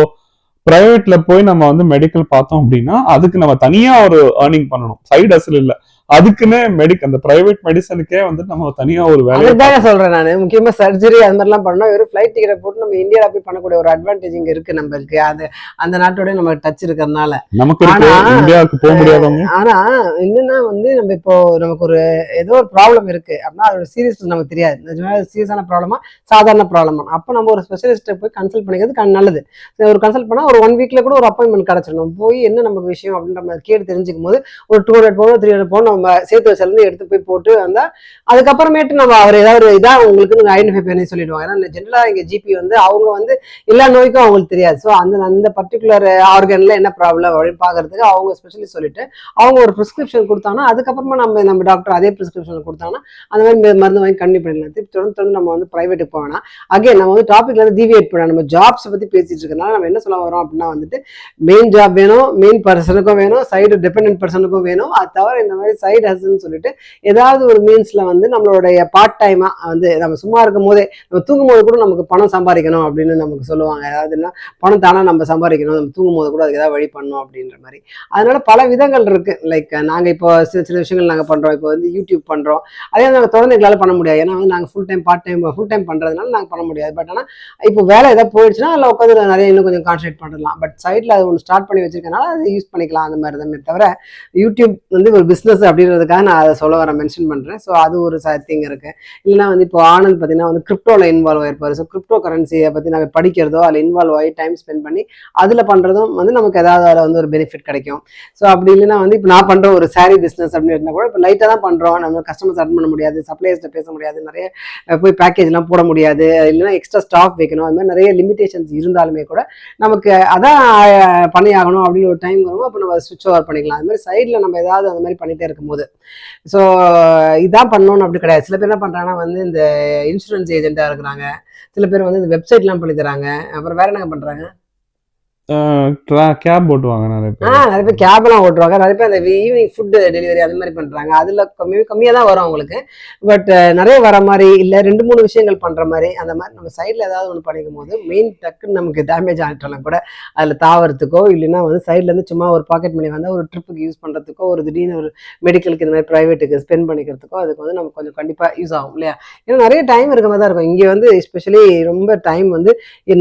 பிரைவேட்ல போய் நம்ம வந்து மெடிக்கல் பார்த்தோம் அப்படின்னா அதுக்கு நம்ம தனியா ஒரு ஏர்னிங் பண்ணணும். சைடு அசல் இல்ல. அதுக்குன்னு மெடிக் அந்த பிரைவேட் மெடிசனுக்கே வந்து நம்ம தனியா ஒரு வேலை அதுதான் சொல்றேன் நான். முக்கியமா சர்ஜரி அது மாதிரிலாம் பண்ணா வெறும் ஃபிளைட் டிக்கெட் போட்டு நம்ம இந்தியால போய் பண்ணக்கூடிய ஒரு அட்வான்டேஜ் இங்க இருக்கு நம்மளுக்கு. அது அந்த நாட்டோட நம்ம டச் இருக்கிறதுனால. நமக்கு இந்தியாவுக்கு போக முடியாதவங்க. ஆனா என்னன்னா வந்து நம்ம இப்போ நமக்கு ஒரு ஏதோ ஒரு ப்ராப்ளம் இருக்கு. அப்படின்னா அதோட சீரியஸ் நமக்கு தெரியாது. நிஜமாவே சீரியஸான ப்ராப்ளமா சாதாரண ப்ராப்ளமா அப்போ நம்ம ஒரு ஸ்பெஷலிஸ்ட்டை போய் கன்சல்ட் பண்ணிக்கிறது நல்லது. ஒரு கன்சல்ட் பண்ணா ஒரு ஒன் வீக்ல கூட ஒரு அப்பாயின்மெண்ட் கிடைச்சிடணும். போய் என்ன நமக்கு விஷயம் அப்படின்ற மாதிரி கேட்டு தெரிஞ்சுக்கும் போது ஒரு two hundred pound three hundred pound நம்ம சேர்த்து வச்சிருந்து எடுத்து போய் போட்டு வந்தால் அதுக்கப்புறமேட்டு நம்ம அவர் ஏதாவது ஒரு உங்களுக்கு ஐடென்டிஃபை பண்ணி சொல்லிடுவாங்க. ஏன்னா ஜென்ரலாக எங்கள் ஜிபி வந்து அவங்க வந்து எல்லா நோய்க்கும் அவங்களுக்கு தெரியாது. ஸோ அந்த அந்த பர்டிகுலர் ஆர்கனில் என்ன ப்ராப்ளம் அப்படின்னு பார்க்கறதுக்கு அவங்க ஸ்பெஷலிஸ்ட் சொல்லிட்டு அவங்க ஒரு ப்ரிஸ்கிரிப்ஷன் கொடுத்தாங்கன்னா அதுக்கப்புறமா நம்ம நம்ம டாக்டர் அதே ப்ரிஸ்கிரிப்ஷன் கொடுத்தாங்கன்னா அந்த மாதிரி மருந்து வாங்கி கண்டிப்பாக பண்ணிடலாம் திருப்பி தொடர்ந்து தொடர்ந்து நம்ம வந்து ப்ரைவேட்டுக்கு போகணும் அகைன் நம்ம வந்து டாபிக்ல வந்து டிவியேட் பண்ண நம்ம ஜாப்ஸ் பற்றி பேசிட்டு இருக்கனால நம்ம என்ன சொல்ல வரோம் அப்படின்னா வந்துட்டு மெயின் ஜாப் வேணும் மெயின் பர்சனுக்கும் வேணும் சைடு டிபெண்டன்ட் பர்சனுக்கும் வேணும். அது தவிர இந்த மாதிரி சைடு ஹஸ்ன்னு சொல்லிட்டு ஏதாவது ஒரு மீன்ஸ்ல வந்து நம்மளுடைய பார்ட் டைமா வந்து நம்ம சும்மா இருக்கும் போதே நம்ம தூங்கும் போது கூட நமக்கு பணம் சம்பாதிக்கணும் அப்படின்னு நமக்கு சொல்லுவாங்க. ஏதாவதுன்னா பணம் தானே நம்ம சம்பாதிக்கணும். நம்ம தூங்கும் போது கூட அதுக்கு ஏதாவது வழி பண்ணணும் அப்படின்ற மாதிரி. அதனால பல விதங்கள் இருக்கு. லைக் நாங்க இப்போ சில சில விஷயங்கள் நாங்க பண்றோம். இப்போ வந்து யூடியூப் பண்றோம். அதே நாங்கள் தொடர்ந்து எங்களால பண்ண முடியாது. ஏன்னா வந்து நாங்க full time part time full time பண்றதுனால நாங்க பண்ண முடியாது. பட் ஆனா இப்போ வேலை ஏதாவது போயிடுச்சுன்னா அதில் உட்காந்து நிறைய இன்னும் கொஞ்சம் கான்சன்ட்ரேட் பண்ணலாம் பட் சைடில் அது ஒன்று ஸ்டார்ட் பண்ணி வச்சிருக்கனால அதை யூஸ் பண்ணிக்கலாம். அந்த மாதிரி தான். தவிர யூடியூப் வந்து ஒரு பிஸ்னஸ் அப்படின்றதுக்காக நான் அதை சொல்ல வர மென்ஷன் பண்ணுறேன் ஸோ அது ஒரு திங் இருக்கு. இல்லைன்னா வந்து இப்போ ஆனந்த் பார்த்தீங்கன்னா வந்து கிரிப்டோவில் இன்வால்வ் ஆயிருப்பாரு. ஸோ கிரிப்டோ கரன்சியை பற்றி நம்ம படிக்கிறதோ அதில் இன்வால்வ் ஆகி டைம் ஸ்பெண்ட் பண்ணி அதில் பண்ணுறதும் வந்து நமக்கு ஏதாவது அதில் வந்து ஒரு பெனிஃபிட் கிடைக்கும். ஸோ அப்படி இல்லைன்னா வந்து இப்போ நான் பண்ணுற ஒரு saree பிஸ்னஸ் அப்படின்னு இருந்தால் கூட இப்போ லைட்டாக தான் பண்ணுறோம் நம்ம கஸ்டமர்ஸ் அட்டன் பண்ண முடியாது சப்ளையர்ஸ்ட்ட பேச முடியாது நிறைய போய் பேக்கேஜ்லாம் போட முடியாது. இல்லைன்னா எக்ஸ்ட்ரா ஸ்டாஃப் வைக்கணும். அது மாதிரி நிறைய லிமிடேஷன்ஸ் இருந்தாலுமே கூட நமக்கு அதான் பண்ணி ஆகணும் அப்படின்னு ஒரு டைம் வரும் அப்போ நம்ம சுவிட்ச் ஓவர் பண்ணிக்கலாம். அது மாதிரி சைடில் நம்ம ஏதாவது அந்த மாதிரி பண்ணிகிட்டே இருக்கோம் இருக்கும்போது. ஸோ இதான் பண்ணணும் அப்படி கிடையாது. சில பேர் என்ன பண்ணுறாங்கன்னா வந்து இந்த இன்சூரன்ஸ் ஏஜென்ட்டாக இருக்கிறாங்க. சில பேர் வந்து இந்த வெப்சைட்லாம் பண்ணி தராங்க. அப்புறம் வேற என்ன பண்ணுறாங்க கேப் ஓட்டுவாங்க நிறைய ஆ பேர் நிறைய பேர் கேப்லாம் ஓட்டுவாங்க. நிறைய பேர் அந்த ஈவினிங் ஃபுட் டெலிவரி அது மாதிரி பண்ணுறாங்க அதில் கம்மி கம்மியாக தான் வரும் அவங்களுக்கு. பட் நிறைய வர மாதிரி இல்லை ரெண்டு மூணு விஷயங்கள் பண்ணுற மாதிரி அந்த மாதிரி நம்ம சைடில் ஏதாவது ஒன்று பண்ணிக்கும் போது மெயின் டக்குன்னு நமக்கு டேமேஜ் ஆகிட்டாலும் கூட அதில் தாவறதுக்கோ இல்லைன்னா வந்து சைட்லேருந்து சும்மா ஒரு பாக்கெட் மணி வந்தால் ஒரு ட்ரிப்புக்கு யூஸ் பண்ணுறதுக்கோ ஒரு திடீர்னு ஒரு மெடிக்கலுக்கு இந்த மாதிரி ப்ரைவேட்டுக்கு ஸ்பெண்ட் பண்ணிக்கிறதுக்கோ அதுக்கு வந்து நமக்கு கொஞ்சம் கண்டிப்பாக யூஸ் ஆகும் இல்லையா? ஏன்னா நிறைய டைம் இருக்க மாதிரி தான் இருக்கும். இங்கே வந்து எஸ்பெஷலி ரொம்ப டைம் வந்து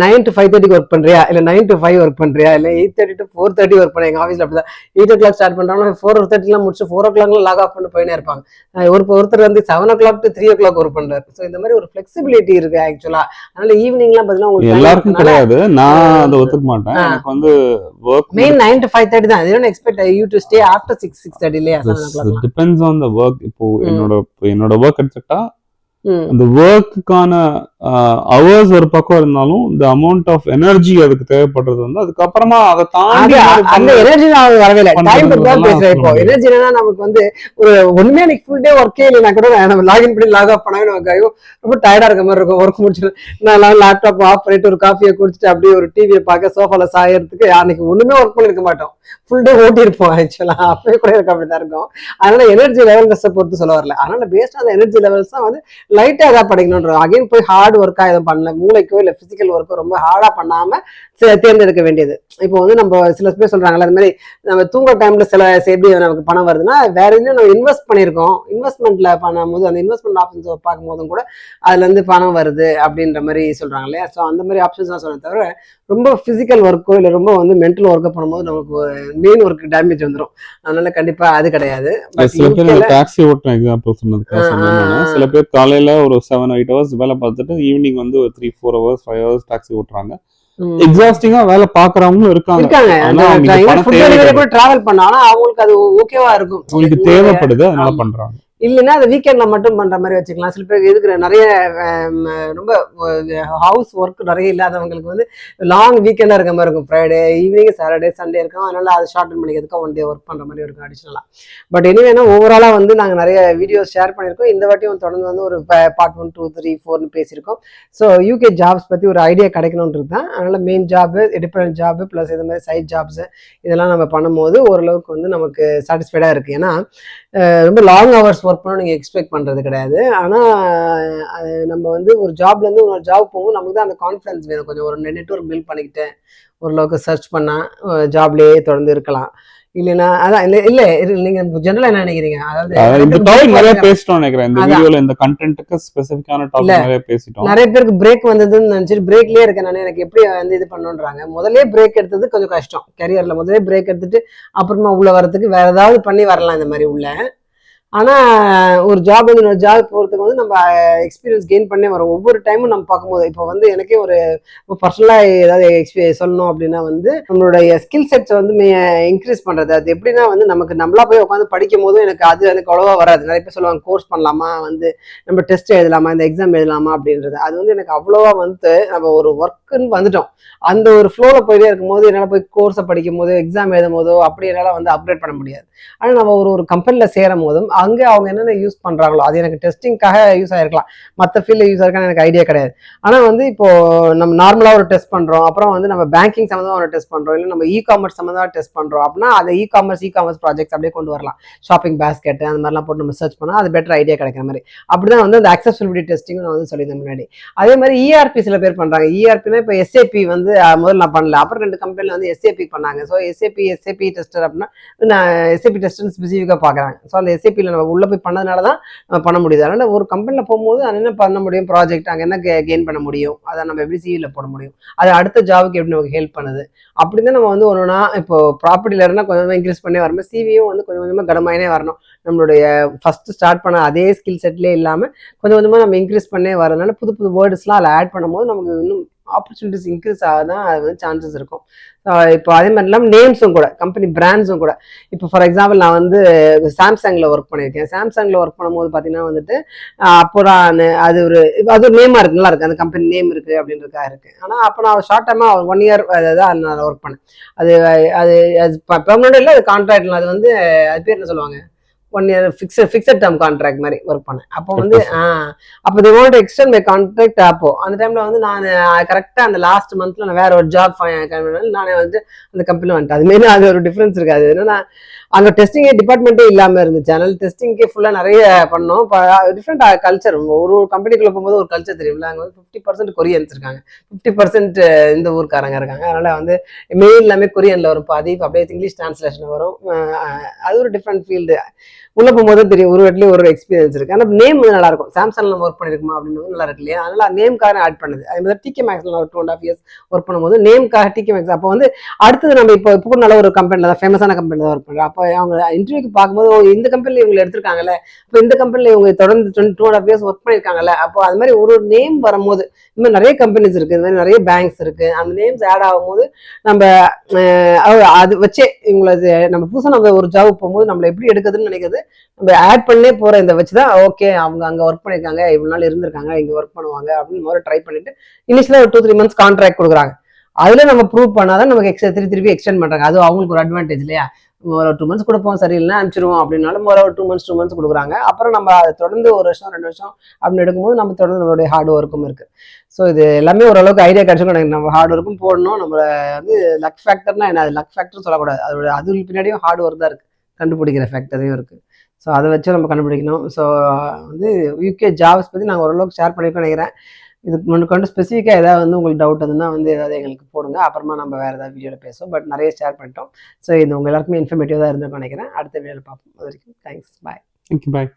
நைன் டு ஃபைவ் தேர்ட்டிக்கு ஒர்க் பண்ணுறியா இல்லை நைன் டு ஃபைவ் ஒர்க் பண்றியா? இல்லை eight thirty to four thirty work பண்ண. எங்கள் ஆஃபீஸில் அப்படி தான் எயிட் ஓ கிளாக் ஸ்டார்ட் பண்ணுறாங்க ஃபோர் ஓ தேர்ட்டிலாம் முடிச்சு ஃபோர் ஓ கிளாக்ல லாக் ஆஃப் பண்ணி போயினே இருப்பாங்க. ஒரு ஒருத்தர் வந்து seven o'clock to three o'clock work பண்றாரு. ஸோ இந்த மாதிரி ஒரு ஃபிளெக்சிபிலிட்டி இருக்கு ஆக்சுவலா அதனால ஈவினிங்லாம் பார்த்தீங்கன்னா உங்களுக்கு எல்லாருக்கும் கிடையாது. நான் அதை ஒத்துக்க மாட்டேன். எனக்கு வந்து work main nine to five thirty தான். இதோட expect you to stay after six six thirty இல்லையா? டிபெண்ட்ஸ் ஆன் த ஒர்க் இப்போ. என்னோட என்னோட ஒர்க் எடுத்துக்கிட்டா அந்த ஒர்க்குக்கான ஹவர்ஸ் ஒரு பக்கம் இருந்தாலும் இந்த அமௌண்ட் ஆஃப் எனர்ஜி அதுக்கு தேவைப்படுறது வந்து அதுக்கப்புறமா அதை தாண்டி அந்த எனர்ஜி நான் வரவே இல்லை. டைம் தான் பேசுறேன் இப்போ. எனர்ஜி என்னன்னா நமக்கு வந்து ஒரு ஒண்ணுமே எனக்கு ஃபுல் டே ஒர்க்கே இல்லைனா கூட நம்ம லாகின் பண்ணி லாக் ஆஃப் பண்ணாங்க நமக்கு ஐயோ ரொம்ப டயர்டா இருக்க மாதிரி இருக்கும். ஒர்க் முடிச்சுட்டு நான் லேப்டாப் ஆஃப் பண்ணிட்டு ஒரு காஃபியை குடிச்சிட்டு அப்படியே ஒரு டிவியை பார்க்க சோஃபால சாயறதுக்கு அன்னைக்கு ஒண்ணுமே ஒர்க் பண்ணிருக்க மாட்டோம். ஃபுல் டே ஓட்டி இருப்போம் ஆக்சுவலா அப்பவே கூட இருக்க அப்படிதான் இருக்கும். அதனால எனர்ஜி லெவல்ஸை பொறுத்து சொல்ல வரல. அதனால பேஸ்ட் அந்த எனர்ஜி லெவல்ஸ் தான் வந்து லைட்டா ஏதாவது படிக்கணும்ன்ற அகைன் போய் ஹார்ட் ஒர்க்கா எதுவும் பண்ணல. மூளைக்கோ இல்ல பிசிக்கல் ஒர்க்கோ ரொம்ப ஹார்டா பண்ணாம சே- தேர்ந்தெடுக்க வேண்டியது. இப்போ வந்து நம்ம சில பேர் சொல்றாங்கல்ல அது மாதிரி நம்ம தூங்குற டைம்ல சில எப்படி நமக்கு பணம் வருதுன்னா வேற எதுவும் நம்ம இன்வெஸ்ட் பண்ணியிருக்கோம். இன்வெஸ்ட்மெண்ட்ல பண்ணும்போது அந்த இன்வெஸ்ட்மெண்ட் ஆப்ஷன்ஸ் பார்க்கும்போதும் கூட அதுல இருந்து பணம் வருது அப்படின்ற மாதிரி சொல்றாங்க இல்லையா? ஸோ அந்த மாதிரி ஆப்ஷன்ஸ் தான் சொல்ல தவிர ரொம்ப பிசிக்கல் ஒர்க்கோ இல்லை ரொம்ப வந்து மென்டல் ஒர்க்கோ பண்ணும்போது நமக்கு மெயின் ஒர்க் டேமேஜ் வந்துடும் அதனால கண்டிப்பா அது கிடையாது. சில பேர் டாக்ஸி ஓட்டுற எக்ஸாம்பிள் சொன்னதுக்காக நானு. சில பேர் காலையில ஒரு செவன் எயிட் ஹவர்ஸ் வேலை பார்த்துட்டு ஈவினிங் வந்து ஒரு three four hours five hours taxi ஓட்டுறாங்க. எக்ஸாஸ்டிங்கா வேலை பாக்குறவங்களும் இருக்காங்க. கூட டிராவல் பண்ணாலும் அவங்களுக்கு அது ஓகேவா இருக்கும் அவங்களுக்கு தேவைப்படுது அதனால. பண்றாங்க இல்லைன்னா அதை வீக்கெண்ட்ல மட்டும் பண்ற மாதிரி வச்சுக்கலாம். சில பேர் எதுக்கு நிறைய ரொம்ப ஹவுஸ் ஒர்க் நிறைய இல்லாதவங்களுக்கு வந்து லாங் வீக்கெண்டா இருக்க மாதிரி இருக்கும். ஃப்ரைடே ஈவினிங் சாட்டர்டே சண்டே இருக்கும். அதனால அதை ஷார்டன் பண்ணிக்கிறதுக்கு ஒன் டே ஒர்க் பண்ற மாதிரி இருக்கும் அடிஷனலா பட் எனிவேனா ஓவராலா வந்து நாங்க நிறைய வீடியோஸ் ஷேர் பண்ணியிருக்கோம். இந்த வாட்டியும் தொடர்ந்து வந்து ஒரு பார்ட் ஒன் டூ த்ரீ ஃபோர்னு பேசியிருக்கோம். ஸோ யூகே ஜாப்ஸ் பத்தி ஒரு ஐடியா கிடைக்கணுன்றது தான். அதனால main job different job plus இது மாதிரி சைட் ஜாப்ஸ் இதெல்லாம் நம்ம பண்ணும்போது ஓரளவுக்கு வந்து நமக்கு சாட்டிஸ்ஃபைடா இருக்கு. ஏன்னா ரொம்ப லாங் ஹவர்ஸ் ஒர்க் பண்ணணும் நீங்கள் எக்ஸ்பெக்ட் பண்ணுறது கிடையாது. ஆனால் நம்ம வந்து ஒரு ஜாப்லேருந்து இன்னொரு ஜாப் போகும்போது நமக்கு தான் அந்த கான்ஃபிடன்ஸ் வேணும். கொஞ்சம் ஒரு நெட்ஒர்க் பில்ட் பண்ணிக்கிட்டு ஓரளவுக்கு சர்ச் பண்ணால் ஜாப்லேயே தொடர்ந்து இருக்கலாம். இல்லைன்னா அதான் இல்லை இல்லை நீங்கள் ஜென்ரலாக என்ன நினைக்கிறீங்க? அதாவது அஹ் இந்த டாபிக் நிறைய பேசிட்டோம் நினைக்கிறேன். இந்த. வீடியோல இந்த. டாபிக் நிறைய பேசிட்டோம். நிறைய பேருக்கு பிரேக் வந்ததுன்னு நினச்சிட்டு பிரேக்லேயே இருக்கேன் நான். எனக்கு எப்படி வந்து இது பண்ணுன்றாங்க. முதல்லே பிரேக் எடுத்தது கொஞ்சம் கஷ்டம். கரியரில் முதல்லே பிரேக் எடுத்துட்டு அப்புறமா உள்ள வரதுக்கு வேற ஏதாவது பண்ணி வரலாம் இந்த மாதிரி உள்ள. ஆனால் ஒரு ஜாப் வந்து இன்னொரு ஜாப் போகிறதுக்கு வந்து நம்ம எக்ஸ்பீரியன்ஸ் கெயின் பண்ணே வரும். ஒவ்வொரு டைமும் நம்ம பார்க்கும்போது இப்போ வந்து எனக்கே ஒரு பர்சனலாக ஏதாவது எக்ஸ்பீ சொல்லணும் அப்படின்னா வந்து நம்மளுடைய ஸ்கில் செட்ஸை வந்து இன்க்ரீஸ் பண்ணுறது அது எப்படின்னா வந்து நமக்கு நம்மளா போய் உட்காந்து படிக்கும் போதும் எனக்கு அது எனக்கு அவ்வளோவா வராது. நிறைய பேர் சொல்லுவாங்க கோர்ஸ் பண்ணலாமா? வந்து நம்ம டெஸ்ட் எழுதலாமா? இந்த எக்ஸாம் எழுதலாமா? அப்படின்றது. அது வந்து எனக்கு அவ்வளோவா வந்து நம்ம ஒரு ஒர்க்குன்னு வந்துட்டோம். அந்த ஒரு ஃப்ளோவில் போயிட்டே இருக்கும்போது என்னால் போய் கோர்ஸை படிக்கும் போது எக்ஸாம் எழுதும் போதோ அப்படி என்னால் வந்து அப்டேட் பண்ண முடியாது. ஆனால் நம்ம ஒரு ஒரு கம்பெனியில் சேரும் போதும் அங்கே அவங்க என்னென்ன யூஸ் பண்ணுறாங்களோ அது எனக்கு டெஸ்டிங்காக யூஸ் ஆகிருக்கலாம் மற்ற ஃபீல்டில் யூஸ் ஆயிருக்கான்னு எனக்கு ஐடியா கிடையாது. ஆனால் வந்து இப்போது நம்ம நார்மலாக ஒரு டெஸ்ட் பண்ணுறோம் அப்புறம் வந்து நம்ம பேங்கிங் சம்மந்தமாக ஒரு டெஸ்ட் பண்ணுறோம் இல்லை நம்ம இ காமர்ஸ் சம்மந்தமாக டெஸ்ட் பண்ணுறோம் அப்படின்னா அதை e commerce e commerce projects அப்படியே கொண்டு வரலாம். ஷாப்பிங் பேஸ்கெட் அந்த மாதிரிலாம் போட்டு நம்ம சர்ச் பண்ணால் அது பெட்டர் ஐடியா கிடைக்கிற மாதிரி. அப்படி தான் வந்து அந்த அக்சசபிலிட்டி டெஸ்டிங் நான் வந்து சொல்லியிருந்தேன் முன்னாடி. அதே மாதிரி இஆர்பி சில பேர் பண்ணுறாங்க இஆர்பினா இப்போ எஸ்ஏபி வந்து முதல்ல நான் பண்ணல. அப்புறம் ரெண்டு கம்பெனியில் வந்து எஸ்ஏபி பண்ணாங்க. ஸோ எஸ்ஏபி எஸ்ஏபி டெஸ்டர் அப்படின்னா நான் எஸ்ஏபி டெஸ்ட்னு ஸ்பெசிஃபிக்காக பார்க்குறாங்க. ஸோ அந்த எஸ்ஏபியில் நம்ம உள்ளே போய் பண்ணதுனால தான் நம்ம பண்ண முடியுது. அதனால் ஒரு கம்பெனியில் போகும்போது அது என்ன பண்ண முடியும்? ப்ராஜெக்ட் அங்கே என்ன கெயின் பண்ண முடியும்? அதை நம்ம எப்படி சிவியில் போட முடியும்? அது அடுத்த ஜாபுக்கு எப்படி நமக்கு ஹெல்ப் பண்ணுது? அப்படி தான் நம்ம வந்து ஒன்றுனா இப்போ ப்ராப்பர்ட்டியில் இருந்தால் கொஞ்சம் கொஞ்சமாக இன்க்ரீஸ் பண்ணே வரணும். சிவியும் வந்து கொஞ்சம் கொஞ்சமாக கடமாயினே வரணும். நம்மளுடைய ஃபஸ்ட்டு ஸ்டார்ட் பண்ண அதே ஸ்கில் செட்லேயே இல்லாமல் கொஞ்சம் கொஞ்சமாக நம்ம இன்க்ரீஸ் பண்ணே வரதுனால புது புது வேர்ட்ஸ்லாம் அதில் ஆட் பண்ணும்போது நமக்கு இன்னும் ஆப்பர்ச்சுனிட்டிஸ் இன்க்ரீஸ் ஆக தான் அது வந்து சான்சஸ் இருக்கும். இப்போ அதே மாதிரி இல்லாமல் நேம்ஸும் கூட கம்பெனி பிராண்ட்ஸும் கூட. இப்போ ஃபார் எக்ஸாம்பிள் நான் வந்து சாம்சங்கில் ஒர்க் பண்ணியிருக்கேன். சாம்சங்கில் ஒர்க் பண்ணும்போது பார்த்தீங்கன்னா வந்துட்டு அப்போ நான் அது ஒரு அது ஒரு நேமாக இருக்கு நல்லா இருக்குது அந்த கம்பெனி நேம் இருக்குது அப்படின்றதுக்காக இருக்குது ஆனால் அப்போ நான் ஷார்ட் டைமாக ஒன் இயர் அதான் நான் ஒர்க் பண்ணேன். அது அது அது பெர்மனண்ட் இல்லை அது கான்ட்ராக்டில் அது வந்து அது பேர் என்ன சொல்லுவாங்க? One year fixed fixed term contract மாதிரி ஒர்க் பண்ணேன். அப்போ வந்து அப்போ they want extend my contract அப்போ. அந்த டைம்ல வந்து நான் கரெக்டாக அந்த லாஸ்ட் மந்த்ல நான் வேற ஒரு ஜாப் நானே வந்து அந்த கம்பெனியில் வந்துட்டேன். அதுமாரி அது ஒரு டிஃப்ரென்ஸ் இருக்காது. என்னன்னா அங்கே டெஸ்டிங்கே டிபார்ட்மெண்ட்டே இல்லாமல் இருந்துச்சு. அதனால டெஸ்டிங்கே ஃபுல்லாக நிறைய பண்ணோம். டிஃப்ரெண்ட் கல்ச்சர் ஒரு ஒரு கம்பெனிக்குள்ள போகும்போது ஒரு கல்ச்சர் தெரியும்ல. அங்கே வந்து ஃபிஃப்டி பர்சன்ட் கொரியன்ஸ் இருக்காங்க ஃபிஃப்டி பர்சன்ட் இந்த ஊருக்காரங்க இருக்காங்க. அதனால் வந்து மெயின் எல்லாமே கொரியனில் வரும். பாதி இப்போ அப்படியே இங்கிலீஷ் டிரான்ஸ்லேஷன் வரும். அது ஒரு டிஃப்ரெண்ட் ஃபீல்டு உள்ள போகும்போது தெரியும் ஒரு இடத்துலயும் ஒரு எக்ஸ்பீரியன்ஸ் இருக்கு. ஆனால் நேம் வந்து நல்லா இருக்கும் சாம்சங்ல நம்ம ஒர்க் பண்ணிருக்குமா அப்படின்னு நல்லா இருக்கு இல்லையா? அதனால நேம்காக ஆட் பண்ணுது. அதே மாதிரி டிகே மேக்ஸ்ல ஒரு two and half years work பண்ணும்போது நேம்காக டிகே மேக்ஸ் அப்போ வந்து அடுத்தது நம்ம இப்போ இப்போ கூட நல்ல ஒரு கம்பெனில தான் ஃபேமஸான கம்பெனில தான் ஒர்க் பண்ணுறோம் அப்போ அவங்க இன்டர்வியூக்கு பார்க்கும்போது இந்த கம்பெனில இவங்க எடுத்திருக்காங்கல்ல. இப்போ இந்த கம்பெனில இவங்க தொடர்ந்து two and half years work பண்ணிருக்காங்கல்ல அப்போ அது மாதிரி ஒரு ஒரு நேம் வரும்போது இந்த மாதிரி நிறைய கம்பெனிஸ் இருக்கு. இந்த மாதிரி நிறைய பேங்க்ஸ் இருக்கு. அந்த நேம்ஸ் ஆட் ஆகும்போது நம்ம அது- அது வச்சே இவங்களை நம்ம புதுசாக நம்ம ஒரு ஜாப் போகும்போது நம்மளை எப்படி எடுக்குதுன்னு நினைக்கிறது நம்ம ஆட் பண்ணே போற இந்த வச்சு தான் ஓகே அவங்க அங்க ஒர்க் பண்ணிருக்காங்க இவ்வளவு நாள் இருந்திருக்காங்க இங்க ஒர்க் பண்ணுவாங்க அப்படின்னு முதல்ல ட்ரை பண்ணிட்டு இனிஷியலாக ஒரு டூ த்ரீ மந்த்ஸ் கான்ட்ராக்ட் கொடுக்குறாங்க. அதுல நம்ம ப்ரூவ் பண்ணாதான் நமக்கு எக்ஸ்ட்ரா திருப்பி திருப்பி எக்ஸ்டெண்ட் பண்றாங்க. அது அவங்களுக்கு ஒரு அட்வான்டேஜ் இல்லையா? ஒரு டூ மந்த்ஸ் கொடுப்போம் சரியில்லை அனுப்பிச்சிருவோம் அப்படின்னாலும் ஒரு டூ மந்த்ஸ் டூ மந்த்ஸ் கொடுக்குறாங்க. அப்புறம் நம்ம அதை தொடர்ந்து ஒரு வருஷம் ரெண்டு வருஷம் அப்படின்னு எடுக்கும்போது நம்ம தொடர்ந்து நம்மளுடைய ஹார்ட் ஒர்க்கும் இருக்கு. ஸோ இது எல்லாமே ஓரளவுக்கு ஐடியா கிடைச்சிருக்கும். எனக்கு நம்ம ஹார்ட் ஒர்க்கும் போடணும். நம்ம வந்து லக் ஃபேக்டர்னா என்ன? அது லக் ஃபேக்டர் சொல்லக்கூடாது. அதோட அது பின்னாடியும் ஹார்ட் ஒர்க் தான் இருக்கு. கண்டுபிடிக்கிற ஃபேக்டரையும் இருக்கு. ஸோ அதை வச்சு நம்ம கண்டுபிடிக்கணும். ஸோ வந்து யூகே ஜாப்ஸ் பற்றி நாங்கள் ஓரளவுக்கு ஷேர் பண்ணியிருக்கோம் நினைக்கிறேன். இதுக்கு முன்னுக்கு ஸ்பெசிஃபிக்காக ஏதாவது வந்து உங்களுக்கு டவுட் இருந்ததுன்னா வந்து ஏதாவது எங்களுக்கு போடுங்க. அப்புறமா நம்ம வேறு ஏதாவது வீடியோவில் பேசுவோம். பட் நிறைய ஷேர் பண்ணிட்டோம். ஸோ இது உங்கள் எல்லாருக்குமே இன்ஃபர்மேட்டிவ் தான் இருந்திருக்கும் நினைக்கிறேன். அடுத்த வீடியோவில் பார்ப்போம். அது வரைக்கும் தேங்க்ஸ் பாய் ஓகே பாய்